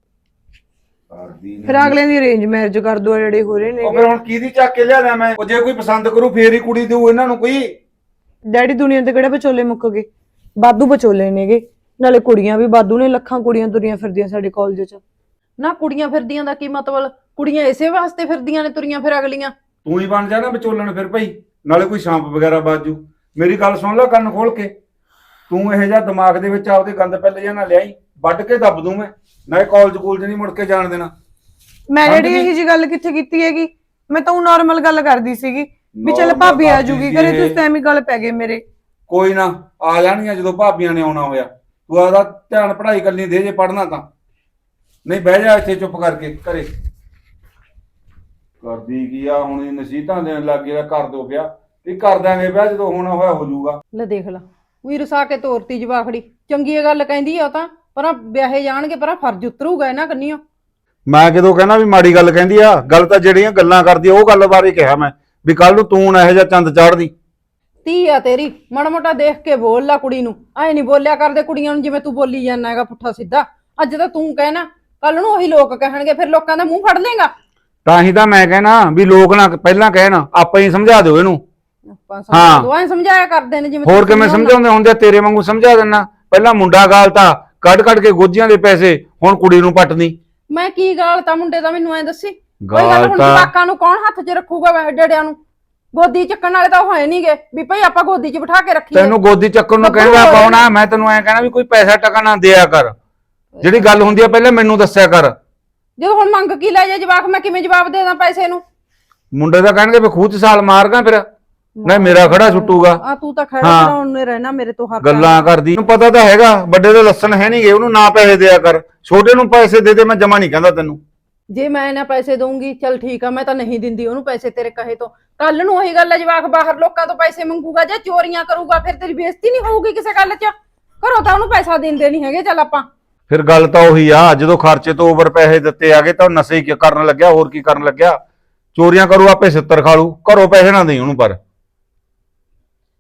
ਕਰਦੀ ਨੀ। ਫਿਰ ਅਗਲੇ ਦੀ ਅਰੇਂਜ ਮੈਰਿਜ ਕਰ ਦੋ ਜਿਹੜੇ ਹੋ ਰਹੇ ਉਹ ਨੇ ਫਿਰ ਹੁਣ ਕਿਹਦੀ ਚੱਕ ਕੇ ਲਿਆਦਾ ਮੈਂ? ਉਹ ਜੇ ਕੋਈ ਪਸੰਦ ਕਰੂ ਫੇਰ ਹੀ ਕੁੜੀ ਦੇਊ ਇਹਨਾਂ ਨੂੰ ਕੋਈ। ਡੈਡੀ ਦੁਨੀਆ ਤੇ ਕਿਹੜੇ ਵਿਚੋਲੇ ਮੁੱਕ ਗਏ? ਬਾਦੂ ਵਿਚੋਲੇ ਨੇਗੇ। ਨਾਲੇ ਕੁੜੀਆਂ ਵੀ ਬਾਦੂ ਨੇ ਲੱਖਾਂ ਕੁੜੀਆਂ ਤੁਰੀਆਂ ਫਿਰਦੀਆਂ ਸਾਡੇ ਕਾਲਜ 'ਚ। ਨਾ ਕੁੜੀਆਂ ਫਿਰਦੀਆਂ ਦਾ ਕੀ ਮਤਲਬ? ਕੁੜੀਆਂ ਇਸੇ ਵਾਸਤੇ ਫਿਰਦੀਆਂ ਨੇ ਤੁਰੀਆਂ ਫਿਰ ਅਗਲੀਆਂ। ਤੂੰ ਹੀ ਬਣ ਜਾ ਨਾ ਵਿਚੋਲਣ ਫਿਰ ਭਾਈ ਨਾਲੇ ਕੋਈ ਸ਼ਾਂਪ ਵਗੈਰਾ ਬਾਜੂ ਮੇਰੀ ਗੱਲ ਸੁਣ ਲੈ ਕੰਨ ਖੋਲ ਕੇ। ਤੂੰ ਇਹ ਜਿਹਾ ਦਿਮਾਗ ਦੇ ਵਿੱਚ ਆਪਦੇ ਗੰਦ ਪਹਿਲੇ ਜਾਂ ਨਾ ਲਿਆਈ ਵੱਢ ਕੇ ਦੱਬ ਦੂੰ ਮੈਂ। ਨਾਲੇ ਕਾਲਜ ਕੂਲਜ ਨਹੀਂ ਮੁੜ ਕੇ ਜਾਣ ਦੇਣਾ। ਮੈਂ ਗਈ। ਇਹੀ ਜੀ ਗੱਲ ਕਿੱਥੇ ਕੀਤੀ ਹੈਗੀ ਮੈਂ ਤਾਂ ਉਹ ਨਾਰਮਲ ਗੱਲ ਕਰਦੀ ਸੀਗੀ ਵੀ ਚੱਲ Normal ਭਾਬੀ ਆ ਜੂਗੀ ਸੀ ਘਰੇ ਇਹ। ਤੁਸੀਂ ਤਾਂ ਐਵੇਂ ਗੱਲ ਪੈ ਗਏ ਮੇਰੇ। ਕੋਈ ਨਾ ਆ ਜਾਣਗੀਆਂ ਜਦੋਂ ਭਾਬੀਆਂ ਨੇ ਆਉਣਾ ਹੋਇਆ। ਤੂੰ ਆਦਾ ਧਿਆਨ ਪੜ੍ਹਾਈ ਕਰਨੀ ਦੇ ਜੇ ਪੜ੍ਹਨਾ ਤਾਂ। ਨਹੀਂ ਬਹਿ ਜਾ ਇੱਥੇ ਚੁੱਪ ਕਰਕੇ ਘਰੇ। ਕਰਦੀ ਕੀ ਆ ਹੁਣ ਇਹ ਨਸੀਹਤਾਂ ਦੇਣ ਲੱਗ ਗਿਆ ਕਰ ਦੋ ਵਿਆਹ ਇਹ ਕਰ ਦਾਂਗੇ ਵਿਆਹ ਜਦੋਂ ਹੋਣਾ ਹੋਇਆ ਹੋ ਜਾਊਗਾ। ਲੈ ਦੇਖ ਲਾ ਉਹੀ ਰਸਾ ਕੇ ਤੋਰਤੀ ਜਵਾਖੜੀ। ਚੰਗੀ ਗੱਲ ਕਹਿੰਦੀ ਆ ਉਹ ਤਾਂ ਪਰ ਵਿਆਹੇ ਜਾਣਗੇ ਪਰ ਫਰਜ਼ ਉਤਰੂਗਾ ਇਹਨਾਂ ਕੰਨੀਓ। ਮੈਂ ਕਿਦੋਂ ਕਹਿੰਦਾ ਵੀ ਮਾੜੀ ਗੱਲ ਕਹਿੰਦੀ ਆ ਗੱਲ ਤਾਂ ਜਿਹੜੀਆਂ ਗੱਲਾਂ ਕਰਦੀ ਆ ਉਹ ਗੱਲ ਬਾਰੇ ਕਿਹਾ ਮੈਂ ਵੀ ਕੱਲ ਨੂੰ ਤੂੰ ਨਾ ਇਹੋ ਜਿਹਾ ਚੰਦ ਚਾੜਦੀ ਧੀ ਆ ਤੇਰੀ ਮਾੜਾ ਮੋਟਾ ਦੇਖ ਕੇ ਬੋਲ ਲੈ ਕੁੜੀ ਨੂੰ। ਐ ਨਹੀਂ ਬੋਲਿਆ ਕਰਦੇ ਕੁੜੀਆਂ ਨੂੰ ਜਿਵੇਂ ਤੂੰ ਬੋਲੀ ਜਾਂਦਾ ਹੈਗਾ ਪੁੱਠਾ ਸਿੱਧਾ। ਅੱਜ ਤਾਂ ਤੂੰ ਕਹਿਣਾ ਕੱਲ ਨੂੰ ਉਹੀ ਲੋਕ ਕਹਿਣਗੇ ਫਿਰ ਲੋਕਾਂ ਦਾ ਮੂੰਹ ਫੜ ਲੇਗਾ ਤਾਂ ਹੀ ਤਾਂ ਮੈਂ ਕਹਿਣਾ ਵੀ ਲੋਕ ਨਾ ਪਹਿਲਾਂ ਕਹਿਣ ਆਪਾਂ ਹੀ ਸਮਝਾ ਦਿਓ ਇਹਨੂੰ। ਆਪਾਂ ਹਾਂ। ਸਮਝ ਦੋ ਐ ਸਮਝਾਇਆ ਕਰਦੇ ਨੇ ਜਿਵੇਂ ਹੋਰ ਕਿਵੇਂ ਸਮਝਾਉਂਦਾ। ਸਮਝਾਉਂਦੇ ਹੁੰਦੇ ਆ, ਤੇਰੇ ਵਾਂਗੂ ਸਮਝਾ ਦਿੰਨਾ ਪਹਿਲਾਂ ਮੁੰਡਾ ਗਾਲਤਾ ਕੱਢ ਕੱਢ ਕੇ ਗੋਜੀਆਂ ਦੇ ਪੈਸੇ ਹੁਣ ਕੁੜੀ ਨੂੰ ਪੱਟਦੀ ਮੈਂ ਕੀ ਗਾਲ ਤਾਂ ਮੁੰਡੇ ਦਾ ਮੈਨੂੰ ਐ ਦੱਸੀ? ਕੋਈ ਗੱਲ ਹੁਣ ਗਾਲਤਾ। ਜਵਾਕਾਂ ਨੂੰ ਕੌਣ ਹੱਥ 'ਚ ਰੱਖੂਗਾ ਡੜਿਆਂ ਨੂੰ? ਗੋਦੀ ਚੱਕਣ ਵਾਲੇ ਤਾਂ ਹੋਏ ਨਹੀਂਗੇ ਵੀ ਭਈ ਆਪਾਂ ਗੋਦੀ 'ਚ ਬਿਠਾ ਕੇ ਰੱਖੀਏ। ਤੈਨੂੰ ਗੋਦੀ ਚੱਕਣ ਨੂੰ ਕਹਿੰਦਾ ਹੋ ਪਾਉਣਾ ਮੈਂ ਤੈਨੂੰ ਐਂ ਕਹਿਣਾ ਵੀ ਕੋਈ ਪੈਸਾ ਟਕਾ ਨਾ ਦਿਆ ਕਰ। ਜਿਹੜੀ ਗੱਲ ਹੁੰਦੀ ਆ ਪਹਿਲਾਂ ਮੈਨੂੰ ਦੱਸਿਆ ਕਰ। ਜਦੋਂ ਹੁਣ ਮੰਗ ਕੀ ਲੈ ਜਾ ਜਵਾਕ ਮੈਂ ਕਿਵੇਂ ਜਵਾਬ ਦੇ ਦਾਂ ਪੈਸੇ ਨੂੰ? ਮੁੰਡੇ ਤਾਂ ਕਹਿਣਗੇ ਵੀ ਖੂਹ 'ਚ ਸਾਲ ਮਾਰਗਾ ਫਿਰ। ਨਾ ਮੇਰਾ ਖੜਾ ਛੁੱਟੂਗਾ ਆ ਤੂੰ ਤਾਂ ਖੜਾ ਹਾਂ। ਨੂੰ ਰਹਿਣਾ ਮੇਰੇ ਤੋਂ ਹਰ ਗੱਲਾਂ ਕਰਦੀ। ਨੂੰ ਪਤਾ ਤਾਂ ਹੈਗਾ ਵੱਡੇ ਦੇ ਲੱਸਣ ਹੈ ਨਹੀਂਗੇ ਉਹਨੂੰ ਨਾ ਪੈਸੇ ਦਿਆ ਕਰ। ਛੋਟੇ ਨੂੰ ਪੈਸੇ ਦੇ ਦੇ ਮੈਂ ਜਮਾ ਨਹੀਂ ਕਹਿੰਦਾ ਤੈਨੂੰ। ਜੇ ਮੈਂ ਇਹਨਾਂ ਪੈਸੇ ਦਊਂਗੀ ਚਲ ਠੀਕ ਆ ਮੈਂ ਤਾਂ ਨਹੀਂ ਦਿੰਦੀ ਉਹਨੂੰ ਪੈਸੇ ਤੇਰੇ ਕਹੇ ਤੋਂ। ਕੱਲ ਨੂੰ ਉਹੀ ਗੱਲ ਹੈ ਜਵਾਕ ਬਾਹਰ ਲੋਕਾਂ ਤੋਂ ਪੈਸੇ ਮੰਗੂਗਾ ਜਾਂ ਚੋਰੀਆਂ ਕਰੂਗਾ ਫਿਰ ਤੇਰੀ ਬੇਇੱਜ਼ਤੀ ਨਹੀਂ ਹੋਊਗੀ ਕਿਸੇ ਗੱਲ 'ਚ? ਘਰੋਂ ਤਾਂ ਉਹਨੂੰ ਪੈਸਾ ਦਿੰਦੇ ਨਹੀਂ ਹੈਗੇ ਚੱਲ ਆਪਾਂ। ਫਿਰ ਗੱਲ ਤਾਂ ਉਹੀ ਆ ਜਦੋਂ ਖਰਚੇ ਤੋਂ ਓਵਰ ਪੈਸੇ ਦਿੱਤੇ ਆਗੇ ਤਾਂ ਉਹ ਨਸ਼ੇ ਕੀ ਕਰਨ ਲੱਗਿਆ ਹੋਰ ਕੀ ਕਰਨ ਲੱਗਿਆ? ਚੋਰੀਆਂ ਕਰੂ ਆਪੇ ਸਿੱਤਰ ਖਾ ਲੂ ਘਰੋਂ ਪੈਸੇ ਨਾ ਦੇਈ ਉਹਨੂੰ ਪਰ।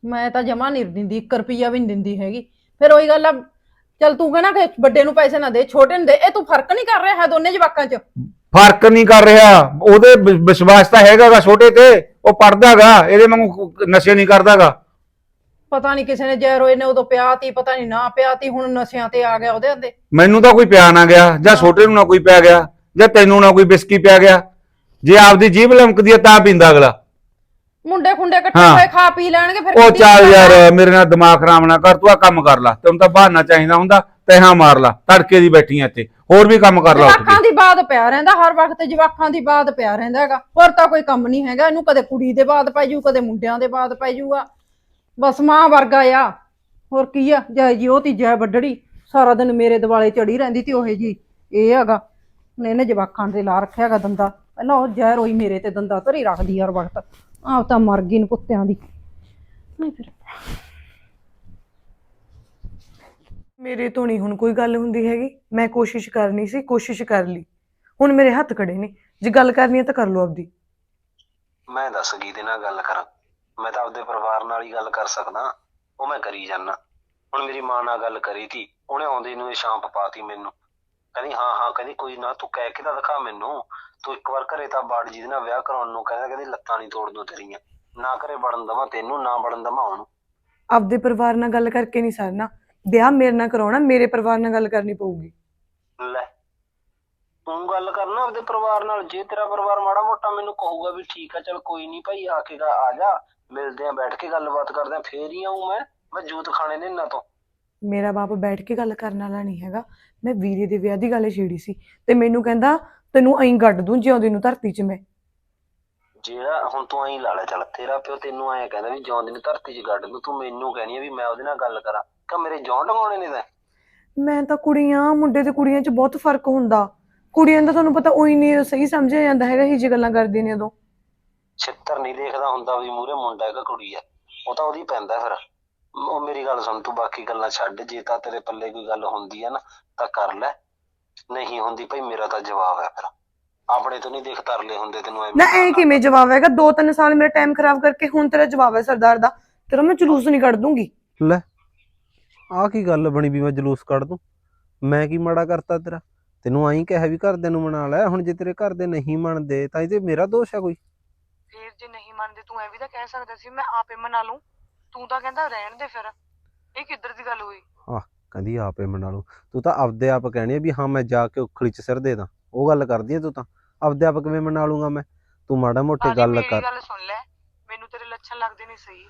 ਮੈਂ ਤਾਂ ਜਮਾ ਨਹੀਂ ਦਿੰਦੀ 1 ਰੁਪਿਆ ਵੀ ਨਹੀਂ ਦਿੰਦੀ ਹੈਗੀ। ਫਿਰ ਉਹੀ ਗੱਲ ਆ ਚੱਲ ਤੂੰ ਕਹਿਣਾ ਕਿ ਵੱਡੇ ਨੂੰ ਪੈਸੇ ਨਾ ਦੇ ਛੋਟੇ ਨੂੰ ਦੇ ਇਹ ਤੂੰ ਫ਼ਰਕ ਨਹੀਂ ਕਰ ਰਿਹਾ ਹੈ ਦੋਨੇ ਜਵਾਕਾਂ 'ਚ? ਫ਼ਰਕ ਨਹੀਂ ਕਰ ਰਿਹਾ। ਉਹਦੇ ਵਿ- ਵਿਸ਼ਵਾਸ ਤਾਂ ਹੈਗਾਗਾ ਛੋਟੇ ਤੇ ਉਹ ਪੜਦਾਗਾ ਇਹਦੇ ਵਾਂਗੂ ਨਸ਼ੇ ਨਹੀਂ ਕਰਦਾਗਾ। ਪਤਾ ਨਹੀਂ ਕਿਸੇ ਨੇ ਜੈਰੋਏ ਨੇ ਉਦੋਂ ਪਿਆ ਤੀ ਪਤਾ ਨਹੀਂ ਨਾ ਪਿਆ ਤੀ ਹੁਣ ਨਸ਼ਿਆਂ ਤੇ ਆ ਗਿਆ ਉਹਦੇ ਅੰਦੇ ਮੈਨੂੰ ਤਾਂ ਕੋਈ ਪਿਆ ਨਾ ਗਿਆ ਜਾਂ ਛੋਟੇ ਨੂੰ ਨਾ ਕੋਈ ਪਿਆ ਗਿਆ ਜਾਂ ਤੈਨੂੰ ਨਾ ਕੋਈ ਬਿਸਕੀ ਪਿਆ ਗਿਆ। ਜੇ ਆਪਦੀ ਜੀਭ ਲਮਕਦੀ ਹੈ ਤਾਂ ਪੀਂਦਾ ਅਗਲਾ। ਮੁੰਡੇ ਖੁੰਡੇ ਇਕੱਠੇ ਹਾਂ। ਹੋਏ ਖਾ ਪੀ ਲੈਣਗੇ ਫਿਰ ਉਹ ਚੱਲ ਯਾਰ ਆ? ਮੇਰੇ ਨਾਲ ਦਿਮਾਗ ਖਰਾਬ ਨਾ ਕਰ ਤੂੰ ਆ ਕੰਮ ਕਰ ਲੈ। ਤੈਨੂੰ ਤਾਂ ਬਹਾਨਾ ਚਾਹੀਦਾ ਹੁੰਦਾ ਤੈਹਾਂ ਮਾਰ ਲਾ ਤੜਕੇ ਦੀ ਬੈਠੀ ਐ ਇੱਥੇ। ਹੋਰ ਵੀ ਕੰਮ ਕਰ ਲਾ ਉੱਠ ਜਵਾਕਾਂ ਕੇ ਦੀ ਬਾਤ ਪਿਆ ਰਹਿੰਦਾ ਹਰ ਵਕਤ ਜਵਾਕਾਂ ਦੀ ਬਾਤ ਪਿਆ ਰਹਿੰਦਾ ਹੈਗਾ। ਹੋਰ ਤਾਂ ਕੋਈ ਕੰਮ ਨਹੀਂ ਹੈਗਾ ਇਹਨੂੰ ਕਦੇ ਕੁੜੀ ਦੇ ਬਾਤ ਪੈ ਜੂ ਕਦੇ ਮੁੰਡਿਆਂ ਦੇ ਬਾਤ ਪੈ ਜੂਗਾ ਬਸ ਮਾਂ ਵਰਗਾ ਆ। ਹੋਰ ਕੀ ਆ? ਜੈ ਜੀ ਉਹ ਤੀ ਜੈ ਵੱਡੜੀ ਸਾਰਾ ਦਿਨ ਮੇਰੇ ਦਿਵਾਲੇ ਚੜੀ ਰਹਿੰਦੀ ਤੀ ਉਹੇ ਜੀ ਇਹ ਹੈਗਾ। ਹੁਣ ਇਹਨੇ ਜਵਾਕਾਂ ਦੇ ਲਾ ਰੱਖਿਆ ਹੈਗਾ ਦੰਦਾ। ਪਹਿਲਾਂ ਉਹ ਜੈ ਰੋਈ ਮੇਰੇ ਤੇ ਦੰਦਾ ਧਰੀ ਰੱਖਦੀ ਹਰ ਵਕਤ। ਆਪ ਤਾਂ ਮਰ ਗਈ ਨੂੰ ਕੁੱਤਿਆਂ ਦੀ। ਨਹੀਂ ਫਿਰ। ਮੇਰੇ ਤੋਂ ਨਹੀਂ ਹੁਣ ਕੋਈ ਗੱਲ ਹੁੰਦੀ ਹੈਗੀ। ਮੈਂ ਕੋਸ਼ਿਸ਼ ਕਰਨੀ ਸੀ ਕੋਸ਼ਿਸ਼ ਕਰ ਲਈ। ਹੁਣ ਮੇਰੇ ਹੱਥ ਖੜੇ ਨੇ। ਜੇ ਗੱਲ ਕਰਨੀ ਹੈ ਤਾਂ ਕਰ ਲਓ ਆਪਦੀ। ਮੈਂ ਦੱਸ ਕਿਹਦੇ ਨਾਲ ਗੱਲ ਕਰਾਂ? ਮੈਂ ਤਾਂ ਆਪਦੇ ਪਰਿਵਾਰ ਨਾਲ ਹੀ ਗੱਲ ਕਰ ਸਕਦਾ ਉਹ ਮੈਂ ਕਰੀ ਜਾਨਾ ਹੁਣ ਮੇਰੀ ਮਾਂ ਨਾਲ ਗੱਲ ਕਰੀ ਤੀ ਉਹਨੇ ਆਉਂਦੇ ਨੂੰ ਇਹ ਸ਼ਾਂਪ ਪਾਤੀ ਮੈਨੂੰ। ਕਹਿੰਦੀ ਹਾਂ ਹਾਂ ਕਹਿੰਦੀ ਕੋਈ ਨਾ ਤੂੰ ਕਹਿ ਕੇ ਤਾਂ ਦਿਖਾ ਮੈਨੂੰ। ਤੂੰ ਇੱਕ ਵਾਰ ਘਰੇ ਤਾਂ ਬਾੜ ਜਿਹਦੇ ਨਾਲ ਵਿਆਹ ਕਰਾਉਣ ਨੂੰ ਕਹਿੰਦਾ ਕਹਿੰਦੀ ਲੱਤਾਂ ਨਹੀਂ ਤੋੜ ਦੂੰ ਤੇਰੀਆਂ। ਨਾ ਘਰੇ ਵੜਨ ਦਵਾਂ ਤੈਨੂੰ ਨਾ ਵੜਨ ਦਵਾਂ ਉਹਨੂੰ। ਆਪਦੇ ਪਰਿਵਾਰ ਨਾਲ ਗੱਲ ਕਰਕੇ ਨਹੀਂ ਸਰਨਾ। ਵਿਆਹ ਮੇਰੇ ਨਾਲ ਕਰਾਉਣਾ ਮੇਰੇ ਪਰਿਵਾਰ ਨਾਲ ਗੱਲ ਕਰਨੀ ਪਊਗੀ। ਲੈ ਤੂੰ ਗੱਲ ਕਰਨਾ ਆਪਦੇ ਪਰਿਵਾਰ ਨਾਲ। ਜੇ ਤੇਰਾ ਪਰਿਵਾਰ ਮਾੜਾ ਮੋਟਾ ਮੈਨੂੰ ਕਹੂਗਾ ਵੀ ਠੀਕ ਆ ਚਲ ਕੋਈ ਨਹੀਂ ਭਾਈ ਆ ਕੇ ਗਾ- ਆ ਜਾ। ਮਿਲਦੇ ਆ ਬੈਠ ਕੇ ਗੱਲਬਾਤ ਕਰਦੇ ਆ ਫੇਰ ਹੀ ਆਉਂ ਮੈਂ ਮੈਂ ਜੂਤ ਖਾਣੇ ਨੇ ਇਹਨਾਂ ਤੋਂ। ਮੇਰਾ ਬਾਪ ਬੈਠ ਕੇ ਗੱਲ ਕਰਨ ਵਾਲਾ ਨਹੀਂ ਹੈਗਾ। ਮੈਂ ਵੀਰੇ ਦੇ ਵਿਆਹ ਦੀ ਗੱਲ ਛੇੜੀ ਸੀ ਤੇ ਮੈਨੂੰ ਕਹਿੰਦਾ ਤੈਨੂੰ ਐਂ ਗੱਡ ਦੂੰ ਜਿਉਂਦੀ ਨੂੰ ਧਰਤੀ 'ਚ ਮੈਂ। ਜਿਹੜਾ ਹੁਣ ਤੂੰ ਐਂ ਲਾ ਲੈ ਚੱਲ ਤੇਰਾ ਪਿਓ ਤੈਨੂੰ ਐਂ ਕਹਿੰਦਾ ਵੀ ਜੌਂ ਦੀ ਨੂੰ ਧਰਤੀ 'ਚ ਗੱਡ ਦੂੰ ਤੂੰ ਮੈਨੂੰ ਕਹਿਣੀ ਆ ਵੀ ਮੈਂ ਉਹਦੇ ਨਾਲ ਗੱਲ ਕਰਾਂ। ਕਿ ਮੇਰੇ ਜੌਂ ਢਵਾਉਣੇ ਨੇ ਤਾਂ? ਮੈਂ ਤਾਂ ਕੁੜੀਆਂ ਮੁੰਡੇ ਤੇ ਕੁੜੀਆਂ 'ਚ ਬਹੁਤ ਫ਼ਰਕ ਹੁੰਦਾ। ਕੁੜੀਆਂ ਦਾ ਤੁਹਾਨੂੰ ਪਤਾ ਉਹੀ ਨਹੀਂ ਸਹੀ ਸਮਝਿਆ ਜਾਂਦਾ ਹੈਗਾ ਇਹ ਜੀ ਗੱਲਾਂ ਕਰਦੀਆਂ ਨੇ ਉਦੋਂ। ਛਿੱਤਰ ਨਹੀਂ ਦੇਖਦਾ ਹੁੰਦਾ ਵੀ ਮੂਰੇ ਮੁੰਡਾ ਹੈ ਕਿ ਕੁੜੀ ਆ ਉਹ ਤਾਂ ਉਹਦੀ ਪੈਂਦਾ ਫਿਰ। ਉਹ ਮੇਰੀ ਗੱਲ ਸੁਣ ਤੂੰ ਬਾਕੀ ਗੱਲਾਂ ਛੱਡ ਜੇ ਤਾਂ ਤੇਰੇ ਪੱਲੇ ਕੋਈ ਗੱਲ ਹੁੰਦੀ ਆ ਨਾ ਤਾਂ ਕਰ ਲੈ। ਨਹੀਂ ਹੁੰਦੀ ਭਾਈ ਮੇਰਾ ਤਾਂ ਜਵਾਬ ਹੈ ਫਿਰ। ਆਪਣੇ ਤੋਂ ਨਹੀਂ ਦੇਖ ਤਰਲੇ ਹੁੰਦੇ ਤੈਨੂੰ ਐਵੇਂ ਨਾ ਇਹ। ਕਿਵੇਂ ਜਵਾਬ ਹੈਗਾ? ਦੋ ਤਿੰਨ ਸਾਲ ਮੇਰਾ ਟਾਈਮ ਖਰਾਬ ਕਰਕੇ ਹੁਣ ਤੇਰਾ ਜਵਾਬ ਹੈ ਸਰਦਾਰ ਦਾ। ਤੇਰਾ ਮੈਂ ਜਲੂਸ ਨਹੀਂ ਕੱਢ ਦੂੰਗੀ। ਲੈ ਆਹ ਕੀ ਗੱਲ ਬਣੀ ਵੀ ਮੈਂ ਜਲੂਸ ਕੱਢ ਦੂੰ? ਮੈਂ ਕੀ ਮਾੜਾ ਕਰਤਾ ਤੇਰਾ? ਤੈਨੂੰ ਆਈ ਕਿਹਾ ਵੀ ਘਰਦਿਆਂ ਨੂੰ ਮਨਾ ਲੈ ਹੁਣ ਜੇ ਤੇਰੇ ਘਰ ਦੇ ਨਹੀਂ ਮੰਨਦੇ ਤਾਂ ਇਹ ਤੇ ਮੇਰਾ ਦੋਸ਼ ਹੈ ਕੋਈ? ਫੇਰ ਜੇ ਨਹੀਂ ਮੰਨਦੇ ਤੂੰ ਐ ਵੀ ਤਾਂ ਕਹਿ ਸਕਦਾ ਸੀ ਮੈਂ ਆਪੇ ਮਨਾ ਲੂੰ ਤੂੰ ਤਾਂ ਕਹਿੰਦਾ ਰਹਿਣ ਦੇ ਫਿਰ। ਇਹ ਕਿੱਧਰ ਦੀ ਗੱਲ ਹੋਈ? ਕਹਿੰਦੀ ਆਪੇ ਮਨਾ ਲਓ ਤੂੰ ਤਾਂ ਆਪਦੇ ਆਪ ਕਹਿਣੀ ਆ ਵੀ ਹਾਂ ਮੈਂ ਜਾ ਕੇ ਉਖਲੀ ਚ ਸਿਰ ਦੇ ਦਾਂ। ਉਹ ਗੱਲ ਕਰਦੀ ਐ ਤੂੰ ਤਾਂ। ਆਪਦੇ ਆਪ ਕਿਵੇਂ ਮਨਾ ਲੂੰਗਾ ਮੈਂ? ਤੂੰ ਮਾੜਾ ਮੋਟੇ ਆਲੀ ਗੱਲ ਮੇਰੀ ਕਰ। ਗੱਲ ਸੁਣ ਲੈ। ਮੈਨੂੰ ਤੇਰੇ ਲੱਛਣ ਲੱਗਦੇ ਨਹੀਂ ਸਹੀ।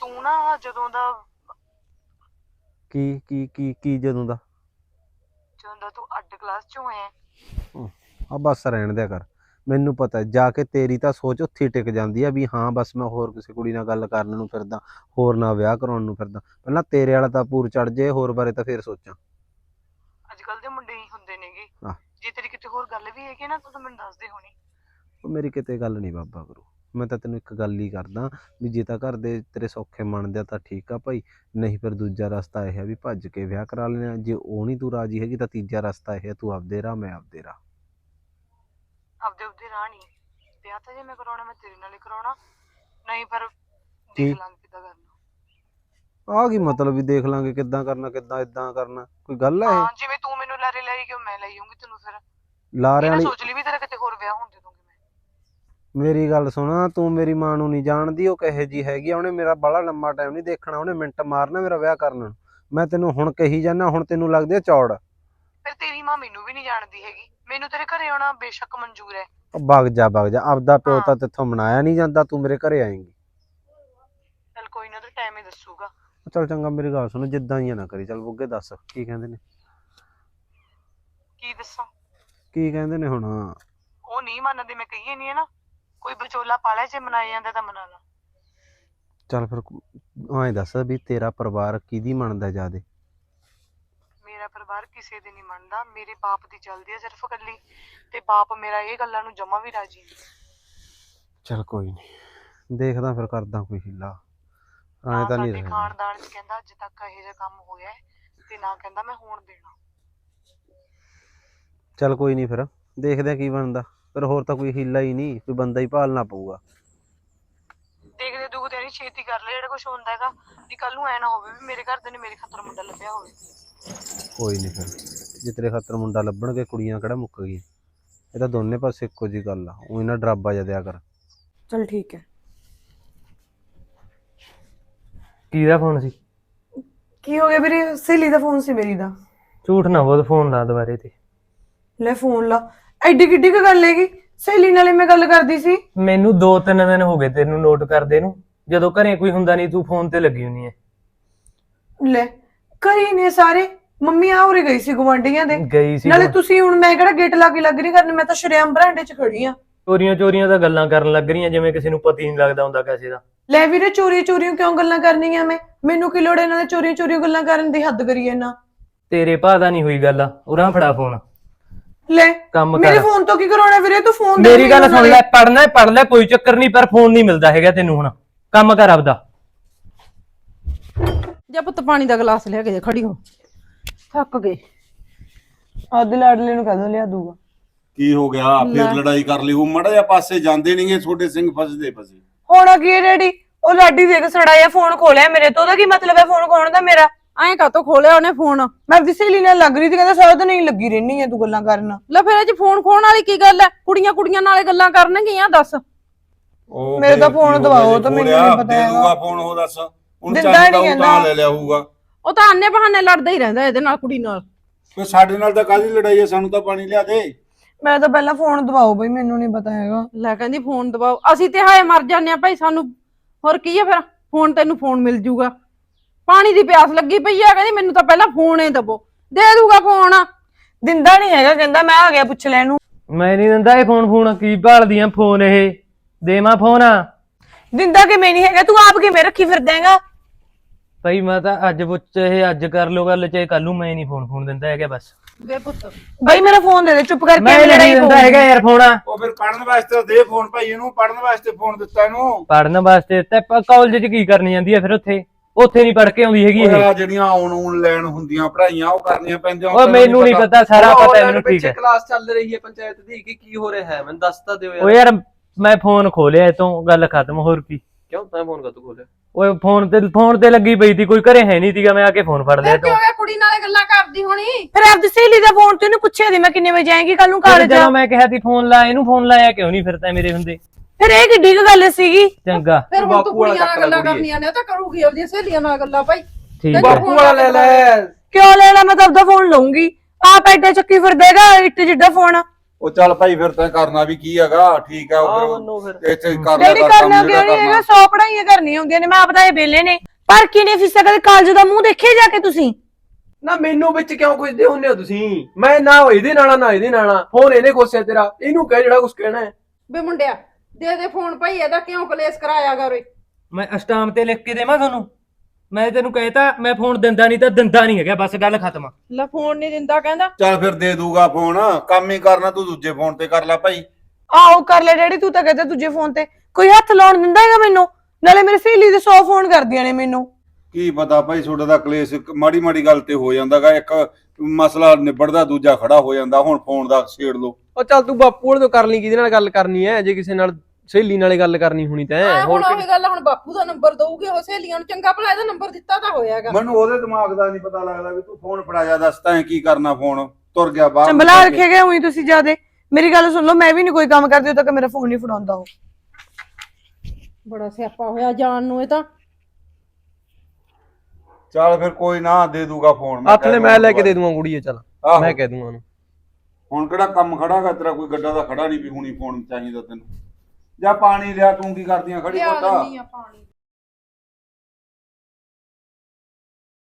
ਤੂੰ ਨਾ ਜਦੋਂ ਦਾ ਕੀ ਕੀ ਕੀ ਕੀ ਜਦੋਂ ਦਾ? ਜਦੋਂ ਦਾ ਤੂੰ ਅੱਡ ਕਲਾਸ ਚੋਂ ਆਇਆ। ਆ ਬਸ ਰਹਿਣ ਦਿਆ ਕਰ। ਮੈਨੂੰ ਪਤਾ ਜਾ ਕੇ ਤੇਰੀ ਤਾਂ ਸੋਚ ਉੱਥੇ ਟਿਕ ਜਾਂਦੀ ਆ ਵੀ ਹਾਂ ਬਸ ਮੈਂ ਹੋਰ ਕਿਸੇ ਕੁੜੀ ਨਾਲ ਗੱਲ ਕਰਨ ਨੂੰ ਫਿਰਦਾ ਹੋਰ ਨਾਲ ਵਿਆਹ ਕਰਾਉਣ ਨੂੰ ਫਿਰਦਾ। ਪਹਿਲਾਂ ਤੇਰੇ ਵਾਲਾ ਤਾਂ ਪੂਰ ਚੜ ਜੇ ਹੋਰ ਬਾਰੇ ਤਾਂ ਫੇਰ ਸੋਚਾਂ। ਅੱਜ ਕੱਲ ਦੇ ਮੁੰਡੇ ਹੀ ਹੁੰਦੇ ਨੇਗੇ। ਆਹ। ਜੇ ਤੇਰੀ ਕਿਤੇ ਹੋਰ ਗੱਲ ਵੀ ਹੈਗੀ ਨਾ ਤੂੰ ਤਾਂ ਮੈਨੂੰ ਦੱਸ ਦੇ ਹੋਣੀ। ਉਹ ਮੇਰੀ ਕਿਤੇ ਗੱਲ ਨਹੀਂ ਬਾਬਾ ਗੁਰੂ। ਮੈਂ ਤਾਂ ਤੈਨੂੰ ਇੱਕ ਗੱਲ ਹੀ ਕਰਦਾ ਵੀ ਜੇ ਤਾਂ ਘਰ ਦੇ ਤੇਰੇ ਸੌਖੇ ਮੰਨਦੇ ਆ ਤਾਂ ਠੀਕ ਆ ਭਾਈ। ਨਹੀਂ ਫਿਰ ਦੂਜਾ ਰਸਤਾ ਇਹ ਹੈ ਵੀ ਭੱਜ ਕੇ ਵਿਆਹ ਕਰਾ ਲੈਣਾ ਜੇ ਉਹ ਨਹੀਂ ਤੂੰ ਰਾਜੀ ਹੈਗੀ ਤਾਂ ਤੀਜਾ ਰਸਤਾ ਇਹ ਹੈ ਤੂੰ ਆਪਦੇ ਰਾਹ ਮੈਂ ਆਪਦੇ ਰਾਹ। ਆਪਦੇ ਆਪਦੇ ਰਾਹ ਨਹੀਂ। ਵਿਆਹ ਤਾਂ ਜੇ ਮੈਂ ਕਰਾਉਣਾ ਮੈਂ ਤੇਰੇ ਨਾਲ ਹੀ ਕਰਾਉਣਾ। ਨਹੀਂ ਪਰ? ਦੇਖ ਲਾਂਗੇ ਕਿੱਦਾਂ ਕਰਨਾ। ਆਹ ਕੀ ਮਤਲਬ ਵੀ ਦੇਖ ਲਾਂਗੇ ਕਿੱਦਾਂ ਕਰਨਾ ਕਿੱਦਾਂ ਇਦਾਂ ਕਰਨਾ। ਕੋਈ ਗੱਲ ਹੈ ਹਾਂ ਜਿਵੇਂ ਤੂੰ ਮੈਨੂੰ ਲਾਰੇ ਲਾਈ ਕਿ ਮੈਂ ਲਈ ਜਾਊਂਗੀ ਤੈਨੂੰ ਫਿਰ। ਲਾਰਿਆਂ ਇਹ ਵਾਲੀ ਸੋਚ ਲਈ ਵੀ ਤੇਰਾ ਕਿਤੇ ਹੋਰ ਵਿਆਹ ਹੋਣ ਦੇ ਦੂੰਗੀ ਮੈਂ। ਮੇਰੀ ਗੱਲ ਸੁਣਾ ਤੂੰ ਮੇਰੀ ਮਾਂ ਨੂੰ ਨਹੀਂ ਜਾਣਦੀ ਉਹ ਕਹੇ ਜੀ ਹੈਗੀ ਆ। ਉਹਨੇ ਮੇਰਾ ਬੜਾ ਲੰਮਾ ਟਾਈਮ ਨਹੀਂ ਦੇਖਣਾ ਉਹਨੇ ਮਿੰਟ ਮਾਰਨਾ ਮੇਰਾ ਵਿਆਹ ਕਰਨ ਨੂੰ। ਮੈਂ ਤੈਨੂੰ ਹੁਣ ਕਹੀ ਜਾਣਾ ਹੁਣ ਤੈਨੂੰ ਲੱਗਦੀ ਆ ਚੌੜ। ਫਿਰ ਤੇਰੀ ਮਾਂ ਮੈਨੂੰ ਵੀ ਨਹੀਂ ਜਾਣਦੀ ਹੈਗੀ। ਮੈਨੂੰ ਤੇਰੇ ਘਰੇ ਆਉਣਾ ਬੇਸ਼ੱਕ ਮਨਜ਼ੂਰ ਹੈ। ਵਗ ਜਾ ਵਗ ਜਾ। ਆਪਦਾ ਪਿਓ। ਤਾਂ ਤੇਥੋਂ ਮਨਾਇਆ ਨਹੀਂ ਜਾਂਦਾ ਤੂੰ ਮੇਰੇ ਘਰੇ ਆਏਂਗੀ। ਚਲ ਕੋਈ ਨਾ ਤੇ ਟਾਈਮ ਹੀ ਦੱਸੂਗਾ। ਚੱਲ ਚੰਗਾ ਮੇਰੀ ਗੱਲ ਸੁਣ ਜਿੱਦਾਂ ਹੀ ਆ ਨਾ ਕਰੀ। ਚੱਲ ਬੁੱਗੇ ਦੱਸ ਕੀ ਕਹਿੰਦੇ ਨੇ? ਕੀ ਦੱਸਾਂ? ਕੀ ਕਹਿੰਦੇ ਨੇ ਹੁਣ? ਉਹ ਨਹੀਂ ਮੰਨਦੇ ਮੈਂ ਕਹੀਏ ਨਹੀਂ ਹੈ ਨਾ ਕੋਈ ਵਿਚੋਲਾ ਪਾਲਿਆ ਜੇ ਮਨਾਇਆ ਜਾਂਦਾ ਤਾਂ ਮਨਾ ਲਾ। ਚੱਲ ਫਿਰ ਐਂ ਦੱਸ ਵੀ ਤੇਰਾ ਪਰਿਵਾਰ ਕਿਹਦੀ ਮੰਨਦਾ ਜਿਆਦੇ? ਮੇਰਾ ਪਰਿਵਾਰ ਕਿਸੇ ਦੀ ਨਹੀਂ ਮੰਨਦਾ ਮੇਰੇ ਬਾਪ ਦੀ ਚੱਲਦੀ ਹੈ ਸਿਰਫ ਇਕੱਲੀ ਤੇ ਬਾਪ ਮੇਰਾ ਇਹ ਗੱਲਾਂ ਨੂੰ ਜਮਾ ਵੀ ਰਾਜੀ ਨਹੀਂ ਚੱਲ ਕੋਈ ਨਹੀਂ ਦੇਖਦਾ ਫਿਰ ਕਰਦਾ ਕੋਈ ਹੀਲਾ। ਐਂ ਤਾਂ ਨਹੀਂ ਸਾਡੇ ਰਹਿਣਾ ਖਾਨਦਾਨ ਚ ਕਹਿੰਦਾ ਅੱਜ ਤੱਕ ਇਹੋ ਜਿਹਾ ਕੰਮ ਹੋਇਆ ਹੈ ਤੇ ਨਾ ਕਹਿੰਦਾ ਮੈਂ ਹੋਣ ਦੇਣਾ। ਚੱਲ ਕੋਈ ਨਹੀਂ ਫਿਰ ਦੇਖਦੇ ਆ ਕੀ ਬਣਦਾ। ਫਿਰ ਹੋਰ ਤਾਂ ਕੋਈ ਹੀਲਾ ਹੀ ਨਹੀਂ ਕੋਈ ਬੰਦਾ ਹੀ ਭਾਲਣਾ ਪਊਗਾ। ਦੇਖਦੇ ਦੁਖਦੇ ਨਹੀਂ ਛੇਤੀ ਕਰ ਲੈ ਜਿਹੜਾ ਕੁਝ ਹੁੰਦਾ ਹੈਗਾ ਵੀ ਕੱਲ ਨੂੰ ਐ ਨਾ ਹੋਵੇ ਵੀ ਮੇਰੇ ਘਰ ਦੇ ਨੇ ਮੇਰੇ ਖਾਤਰ ਮੁੰਡਾ ਲੱਭਿਆ ਹੋਵੇ। ਕੋਈ ਨਹੀਂ ਫਿਰ। ਜੇ ਤੇਰੇ ਖਾਤਰ ਮੁੰਡਾ ਲੱਭਣਗੇ ਕੁੜੀਆਂ ਕਿਹੜਾ ਮੁੱਕ ਗਈ ਇਹ ਤਾਂ ਦੋਨੇ ਪਾਸੇ ਇੱਕੋ ਜੀ ਗੱਲ ਆ। ਉਹ ਇਹਨਾਂ ਡਰਾਬਾ ਜਿਹਾ ਦਿਆ ਕਰ। ਚਲ ਠੀਕ ਹੈ। ਕਿਹਦਾ ਫੋਨ ਸੀ? ਕੀ ਹੋ ਗਿਆ ਵੀਰੇ? ਸਹੇਲੀ ਦਾ ਫੋਨ ਸੀ ਮੇਰੀ ਦਾ। ਝੂਠ ਨਾ ਬੋਲ ਫੋਨ ਲਾ ਦੁਬਾਰੇ ਤੇ। ਲੈ ਫੋਨ ਲਾ। ਐਡੀ ਕਿੱਡੀ ਕੁ ਗੱਲ ਹੈਗੀ? ਸਹੇਲੀ ਨਾਲੇ ਮੈਂ ਗੱਲ ਕਰਦੀ ਸੀ। ਮੈਨੂੰ 2-3 ਦਿਨ ਹੋ ਗਏ ਤੈਨੂੰ ਨੋਟ ਕਰਦੇ ਨੂੰ। ਜਦੋਂ ਘਰੇ ਕੋਈ ਹੁੰਦਾ ਨਹੀਂ ਤੂੰ ਫੋਨ ਤੇ ਲੱਗੀ ਹੁੰਨੀ ਐ। ਲੈ ਕਰੀ ਨੇ ਸਾਰੇ। ਮੰਮੀ ਆ ਉਰੇ ਗਈ ਸੀ ਗਵਾਂਢੀਆਂ ਦੇ। ਗਈ ਸੀ ਨਾਲੇ ਤੁਸੀਂ ਹੁਣ ਮੈਂ ਕਿਹੜਾ ਗੇਟ ਲਾ ਕੇ ਲੱਗ ਰਹੀ ਕਰਨ? ਮੈਂ ਤਾਂ ਸ਼ਰਿਆਮ ਬਰਾਂਡੇ 'ਚ ਖੜੀ ਆ। ਚੋਰੀਆਂ ਚੋਰੀਆਂ ਤਾਂ ਗੱਲਾਂ ਕਰਨ ਲੱਗ ਰਹੀਆਂ ਜਿਵੇਂ ਕਿਸੇ ਨੂੰ ਪਤਾ ਹੀ ਨਹੀਂ ਲੱਗਦਾ ਹੁੰਦਾ ਕਿਸੇ ਦਾ। ਲੈ ਵੀਰੇ ਚੋਰੀ ਚੋਰੀਆਂ ਕਿਉਂ ਗੱਲਾਂ ਕਰਨੀਆਂ ਮੈਂ? ਮੈਨੂੰ ਕੀ ਲੋੜ ਇਹਨਾਂ ਦੇ ਚੋਰੀ ਚੋਰੀਆਂ ਗੱਲਾਂ ਕਰਨ ਦੀ ਹੱਦ ਕਰੀ ਇਹਨਾਂ ਤੇਰੇ ਭਾ ਦਾ ਨਹੀਂ ਹੋਈ ਗੱਲ ਉਰਾਂ ਫੜਾ ਫੋਨ। ਲੈ ਕੰਮ ਮੇਰੇ ਫੋਨ ਤੋਂ ਕੀ ਕਰਾਉਣਾ ਵੀਰੇ? ਤੂੰ ਫੋਨ ਮੇਰੀ ਗੱਲ ਸੁਣ ਲੈ ਪੜਨਾ ਹੈ ਪੜ ਲੈ ਕੋਈ ਚੱਕਰ ਨਹੀਂ ਪਰ ਫੋਨ ਨਹੀਂ ਮਿਲਦਾ ਹੈਗਾ ਤੈਨੂੰ ਹੁਣ। ਕੰਮ ਕਰ ਆਪਦਾ। ਜੇ ਪੁੱਤ ਪਾਣੀ ਦਾ ਗਲਾਸ ਲੈ ਕੇ ਦੇ ਖੜੀ ਹੋ। ਥੱਕ ਗਏ ਆਦੇ ਲਾਡਲੇ ਨੂੰ ਕਦੋਂ ਲਿਆ ਦੂਗਾ। ਕੀ ਹੋ ਗਿਆ? ਫਿਰ ਲੜਾਈ ਕਰ ਲਈ। ਉਹ ਮੜਾ ਜਾਂ ਪਾਸੇ ਜਾਂਦੇ ਨਹੀਂਗੇ ਛੋਟੇ ਸਿੰਘ ਫਸਦੇ ਫਸੇ। ਹੋਣਾ ਕੀ ਹੈ ਡੈਡੀ? ਉਹ ਲਾਡੀ ਦੇਖ ਸੜਾਇਆ ਫੋਨ ਖੋਲਿਆ ਮੇਰੇ ਤੋਂ। ਉਹਦਾ ਕੀ ਮਤਲਬ ਹੈ ਫੋਨ ਖੋਣ ਦਾ ਮੇਰਾ? ਐਂ ਕਾਤੋਂ ਖੋਲਿਆ ਉਹਨੇ ਫੋਨ? ਮੈਂ ਸਹੇਲੀ ਨਾਲ ਲੱਗ ਰਹੀ ਸੀ ਕਹਿੰਦਾ ਸਾਰਾ ਦਿਨ ਹੀ ਲੱਗੀ ਰਹਿਣੀ ਹੈ ਤੂੰ ਗੱਲਾਂ ਕਰਨ। ਲੈ ਫਿਰ ਚ ਫੋਨ ਖੋਣ ਵਾਲੀ ਕੀ ਗੱਲ ਐ ਕੁੜੀਆਂ ਕੁੜੀਆਂ ਨਾਲੇ ਗੱਲਾਂ ਕਰਨਗੀਆਂ ਦੱਸ। ਮੇਰੇ ਤਾਂ ਫੋਨ ਹੋ ਦਵਾਓ ਜੇ ਤਾਂ ਮੈਨੂੰ ਨਹੀਂ ਪਤਾ ਹੈਗਾ। ਫੋਨ ਉਹ ਦੱਸ। ਉਹਨੂੰ ਦਿੰਦਾ ਚਾਹੀਦਾ ਨਹੀਂ ਉਹ ਤਾਂ ਕਹਿੰਦਾ। ਲੈ ਲਿਆ ਹੋਊਗਾ। ਉਹ ਤਾਂ ਆਨੇ ਬਹਾਨੇ ਲੜਦਾ ਹੀ ਰਹਿੰਦਾ ਇਹਦੇ ਨਾਲ ਕੁੜੀ ਨਾਲ। ਫਿਰ ਸਾਡੇ ਨਾਲ ਤਾਂ ਕਾਹਦੀ ਲੜਾਈ ਹੈ ਸਾਨੂੰ ਤਾਂ ਪਾਣੀ ਲਿਆ ਦੇ। ਮੈਂ ਤਾਂ ਪਹਿਲਾਂ ਫੋਨ ਦਵਾਓ ਬਈ ਮੈਨੂੰ ਨਹੀਂ ਪਤਾ ਹੈਗਾ। ਲੈ ਕਹਿੰਦੀ ਫੋਨ ਦਬਾਓ ਅਸੀਂ ਤੇ ਹਾਏ ਮਰ ਜਾਂਦੇ ਆ ਭਾਈ ਸਾਨੂੰ ਹੋਰ ਕੀ ਆ ਫਿਰ? ਫੋਨ ਤੈਨੂੰ ਫੋਨ ਮਿਲ ਜੂਗਾ। ਪਾਣੀ ਦੀ ਪਿਆਸ ਲੱਗੀ ਪਈ ਆ ਕਹਿੰਦੀ ਮੈਨੂੰ ਤਾਂ ਪਹਿਲਾਂ ਫੋਨ ਹੀ ਦਬੋ ਦੇ ਦੂਗਾ ਫੋਨ। ਦਿੰਦਾ ਨਹੀਂ ਹੈਗਾ ਕਹਿੰਦਾ ਮੈਂ ਆ ਗਿਆ ਪੁੱਛ ਲੈਣ ਨੂੰ। ਮੈਂ ਨਹੀਂ ਦਿੰਦਾ ਇਹ ਫੋਨ ਫੋਨ ਕੀ ਭਾਲਦੀਆਂ ਫੋਨ ਇਹ? ਦੇਵਾਂ ਫੋਨ? ਦਿੰਦਾ ਕਿਵੇਂ ਨਹੀਂ ਹੈਗਾ? ਤੂੰ ਆਪ ਕਿਵੇਂ ਰੱਖੀ ਫਿਰਦਾ ਹੈਗਾ? ਭਾਈ ਮੈਂ ਤਾਂ ਅੱਜ ਪੁੱਛ ਇਹ ਅੱਜ ਕਰ ਲੋ ਗੱਲ ਚਾਹੇ ਕੱਲ ਨੂੰ ਮੈਂ ਨਹੀਂ ਫੋਨ ਫੋਨ ਦਿੰਦਾ ਹੈਗਾ ਬਸ। ਵੇ ਪੁੱਤ। ਬਈ ਮੇਰਾ ਫੋਨ ਦੇ ਦੇ ਚੁੱਪ ਕਰਕੇ ਮੈਂ ਐਵੇਂ ਨਹੀਂ ਲੜਾਈ ਦਿੰਦਾ। ਹੈਗਾ ਯਾਰ ਫੋਨ। ਉਹ ਫਿਰ ਪੜਨ ਵਾਸਤੇ ਦੇ ਫੋਨ ਭਾਈ ਇਹਨੂੰ ਪੜਨ ਵਾਸਤੇ ਫੋਨ ਦਿੱਤਾ ਇਹਨੂੰ। ਪੜਨ ਵਾਸਤੇ ਤੇ ਕਾਲਜ 'ਚ ਕੀ ਕਰਨੀ ਜਾਂਦੀ ਹੈ ਫਿਰ ਉੱਥੇ? ਉੱਥੇ ਨਹੀਂ ਪੜ ਕੇ ਆਉਂਦੀ ਹੈਗੀ ਇਹ। ਜਿਹੜੀਆਂ ਆਉਣ ਆਉਣ ਲੈਣ ਹੁੰਦੀਆਂ ਪੜਾਈਆਂ ਉਹ ਕਰਨੀਆਂ ਪੈਂਦੀਆਂ ਉਹ ਮੈਨੂੰ ਨਹੀਂ ਪਤਾ। ਸਾਰਾ ਪਤਾ ਮੈਨੂੰ ਠੀਕ ਹੈ। ਕਲਾਸ ਚੱਲ ਰਹੀ ਹੈ ਪੰਚਾਇਤ ਦੀ ਕਿ ਕੀ ਹੋ ਰਿਹਾ ਹੈ ਮੈਨੂੰ ਦੱਸ ਤਾਂ ਦਿਓ ਉਹ ਯਾਰ। ਯਾਰ ਮੈਂ ਫੋਨ ਖੋਲਿਆ ਇਤੋਂ ਗੱਲ ਖਤਮ ਹੋਰ ਕੀ। ਕਿਉਂ ਤੈਂ ਫੋਨ ਕਦੋਂ ਖੋਲਿਆ? ਓਏ ਫੋਨ ਤੇ ਫੋਨ ਤੇ ਲੱਗੀ ਪਈ ਸੀ ਕੋਈ ਘਰੇ ਹੈ ਨਹੀਂ ਸੀਗਾ ਮੈਂ ਆ ਕੇ ਫੋਨ ਫੜ ਲਿਆ ਫਿਰ ਕੀ ਤੋਂ। ਹੋ ਗਿਆ ਕੁੜੀ ਨਾਲੇ ਗੱਲਾਂ ਕਰਦੀ ਹੋਣੀ? ਫਿਰ ਆਪਦੀ ਸਹੇਲੀ ਦਾ ਫੋਨ ਤੇ ਉਹਨੂੰ ਪੁੱਛਿਆ ਦੀ ਮੈਂ ਕਿੰਨੇ ਵਜੇ ਆਏਗੀ ਕੱਲ ਨੂੰ ਫਿਰ ਕਾਲਜ ਜਦੋਂ ਮੈਂ ਕਿਹਾ ਸੀ ਫੋਨ ਲਾ ਇਹਨੂੰ ਫੋਨ ਲਾਇਆ ਕਿਉਂ ਨਹੀਂ ਫਿਰ ਤਾਂ ਮੇਰੇ ਹੁੰਦੇ? ਫਿਰ ਇਹ ਕਿੱਡੀ ਕੁ ਗੱਲ ਸੀਗੀ? ਚੰਗਾ। ਫਿਰ ਹੁਣ ਬਾਪੂ ਤੂੰ ਵਾਲਾ ਕੁੜੀਆਂ ਨਾਲ ਗੱਲਾਂ। ਕਰਨੀਆਂ ਨੇ ਉਹ ਤਾਂ ਕਰੂਗੀ ਆਪਣੀਆਂ ਸਹੇਲੀਆਂ ਨਾਲ ਗੱਲਾਂ ਭਾਈ। ਠੀਕ ਬਾਪੂ ਹੈ ਬਾਪੂ ਵਾਲਾ ਲੈ ਲੈ ਕਿਉਂ ਲੈਣਾ ਮੈਂ ਤਾਂ ਆਪਦਾ ਫੋਨ ਲਊਂਗੀ। ਆਪ ਐਡਾ ਚੱਕੀ ਫਿਰਦਾ ਹੈਗਾ ਇੱਟ ਜਿੱਡਾ ਫੋਨ ਉਹ ਚੱਲ ਭਾਈ ਫਿਰ ਤਾਂ ਕਰਨਾ ਵੀ ਕੀ ਹੈਗਾ? ਠੀਕ ਆ ਆ ਉਹ ਮੰਨੋ ਫਿਰ। ਫਿਰ ਇੱਥੇ ਕਰ ਲਿਆ ਡੈਡੀ ਕਰ ਕਰਨਾ ਕਿਉਂ ਨਹੀਂ ਹੈਗਾ ਕਰਨਾ। 100 ਪੜਾਈਆਂ ਕਰਨੀਆਂ ਹੁੰਦੀਆਂ ਨੇ ਮੈਂ ਆਪਦਾ ਇਹ ਵੇਲੇ ਨੇ। ਪਰ ਕਿਨੇ ਫੀਸਾਂ ਕਦੇ ਕਾਲਜ ਦਾ ਮੂੰਹ ਦੇਖੇ ਜਾ ਕੇ ਤੁਸੀਂ? ਨਾ ਮੈਨੂੰ ਵਿੱਚ ਕਿਉਂ ਖੁੱਜਦੇ ਹੁੰਦੇ ਹੋ ਤੁਸੀਂ? ਮੈਂ ਨਾ ਇਹਦੇ ਨਾਲ ਨਾ ਇਹਦੇ ਨਾਲ ਫੋਨ ਇਹਨੇ ਕੋਸਿਆ ਤੇਰਾ। ਇਹਨੂੰ ਕਹਿ ਜਿਹੜਾ ਕੁਝ ਕਹਿਣਾ ਹੈ। ਵੇ ਮੁੰਡਿਆ ਦੇ ਦੇ ਫੋਨ ਭਾਈ ਇਹਦਾ ਕਿਉਂ ਕਲੇਸ਼ ਕਰਾਇਆ ਗਾ ਉਰੇ ਮੈਂ ਅਸਟਾਮ ਤੇ ਲਿਖ ਕੇ ਦੇਵਾਂ ਤੁਹਾਨੂੰ? ਮੈਂ ਤੈਨੂੰ ਕਹਿਤਾ ਮੈਂ ਫੋਨ ਦਿੰਦਾ ਨਹੀਂ ਤਾਂ ਦਿੰਦਾ ਨਹੀਂ ਹੈਗਾ ਬਸ ਗੱਲ ਖਤਮ ਲੈ ਫੋਨ ਨਹੀਂ ਦਿੰਦਾ ਕਹਿੰਦਾ। ਚੱਲ ਫਿਰ ਦੇ ਦੂਗਾ ਫੋਨ ਕੰਮ ਹੀ ਕਰਨਾ ਤੂੰ ਦੂਜੇ ਫੋਨ ਤੇ ਕਰ ਲੈ ਭਾਈ। ਆਓ ਕਰ ਲੈ ਡੈਡੀ ਤੂੰ ਤਾਂ ਕਹਿੰਦਾ ਦੂਜੇ ਫੋਨ ਤੇ। ਕੋਈ ਹੱਥ ਲਾਉਣ ਦਿੰਦਾ ਹੈਗਾ ਮੈਨੂੰ? ਨਾਲੇ ਮੇਰੀ ਸਹੇਲੀ ਦੇ 100 ਫੋਨ ਕਰਦੀਆਂ ਨੇ ਮੈਨੂੰ। ਕੀ ਪਤਾ ਭਾਈ ਤੁਹਾਡਾ ਦਾ ਕਲੇਸ਼ ਮਾੜੀ ਮਾੜੀ ਗੱਲ ਤੇ ਹੋ ਜਾਂਦਾਗਾ ਇੱਕ ਮਸਲਾ ਨਿਬੜਦਾ ਦੂਜਾ ਖੜਾ ਹੋ ਜਾਂਦਾ ਹੁਣ ਫੋਨ ਦਾ ਛੇੜ ਲੋ ਉਹ ਚੱਲ ਤੂੰ ਬਾਪੂ ਵਾਲੇ ਤੋਂ ਕਰ ਲਈ ਕਿਹਦੇ ਨਾਲ ਗੱਲ ਕਰਨੀ ਹੈ? ਜੇ ਕਿਸੇ ਨਾਲ ਸਹੇਲੀ ਨਾਲੇ ਗੱਲ ਕਰਨੀ ਹੋਣੀ ਤੈਂ ਐ ਹੋਰ ਹੁਣ ਉਹੀ ਗੱਲ ਆ, ਹੁਣ ਬਾਪੂ ਦਾ ਨੰਬਰ ਦਊਗੇ ਉਹ ਸਹੇਲੀਆਂ ਨੂੰ ਚੰਗਾ ਭਲਾ ਇਹਦਾ ਨੰਬਰ ਦਿੱਤਾ ਤਾਂ ਹੋਇਆਗਾ। ਮੈਨੂੰ ਉਹਦੇ ਦਿਮਾਗ ਦਾ ਨਹੀਂ ਪਤਾ ਲੱਗਦਾ ਵੀ ਤੂੰ ਫੋਨ ਫੜਾ ਜਾ ਦੱਸ ਤਾਂ ਕੀ ਕਰਨਾ ਫੋਨ ਤੁਰ ਗਿਆ ਬਾਹਰ। ਚੰਬਲਾ ਰੱਖੇ ਗਏ ਹੋਈ ਤੁਸੀਂ ਜਿਆਦੇ। ਮੇਰੀ ਗੱਲ ਸੁਣ ਲਓ ਮੈਂ ਵੀ ਨਹੀਂ ਕੋਈ ਕੰਮ ਕਰਦੀ ਉਦੋਂ ਤੱਕ ਮੇਰਾ ਫੋਨ ਨਹੀਂ ਫੜਾਉਂਦਾ ਉਹ। ਬੜਾ ਸਿਆਪਾ ਹੋਇਆ ਜਾਣ ਨੂੰ ਇਹ ਤਾਂ। ਚੱਲ ਫਿਰ ਕੋਈ ਨਾ ਦੇ ਦੂਗਾ ਫੋਨ ਹੱਥ ਨੇ ਮੈਂ ਲੈ ਕੇ ਦੇ ਦੂੰਗਾ ਕੁੜੀਏ ਚੱਲ। ਆਹੋ। ਮੈਂ ਕਹਿ ਦੂੰਗਾ ਉਹਨੂੰ। ਹੁਣ ਕਿਹੜਾ ਕੰਮ ਖੜਾਗਾ ਤੇਰਾ ਕੋਈ ਗੱਡਾ ਦਾ ਖੜਾ ਨਹੀਂ ਵੀ ਹੁਣੀ ਫੋਨ ਚਾਹੀਦਾ ਤੈਨੂੰ। ਜਾਂ ਪਾਣੀ ਲਿਆ ਤੂੰ ਕੀ ਕਰਦੀਆਂ ਖੜੀ ਲਿਆ ਦਿੰਦੀ ਆ ਪਾਣੀ।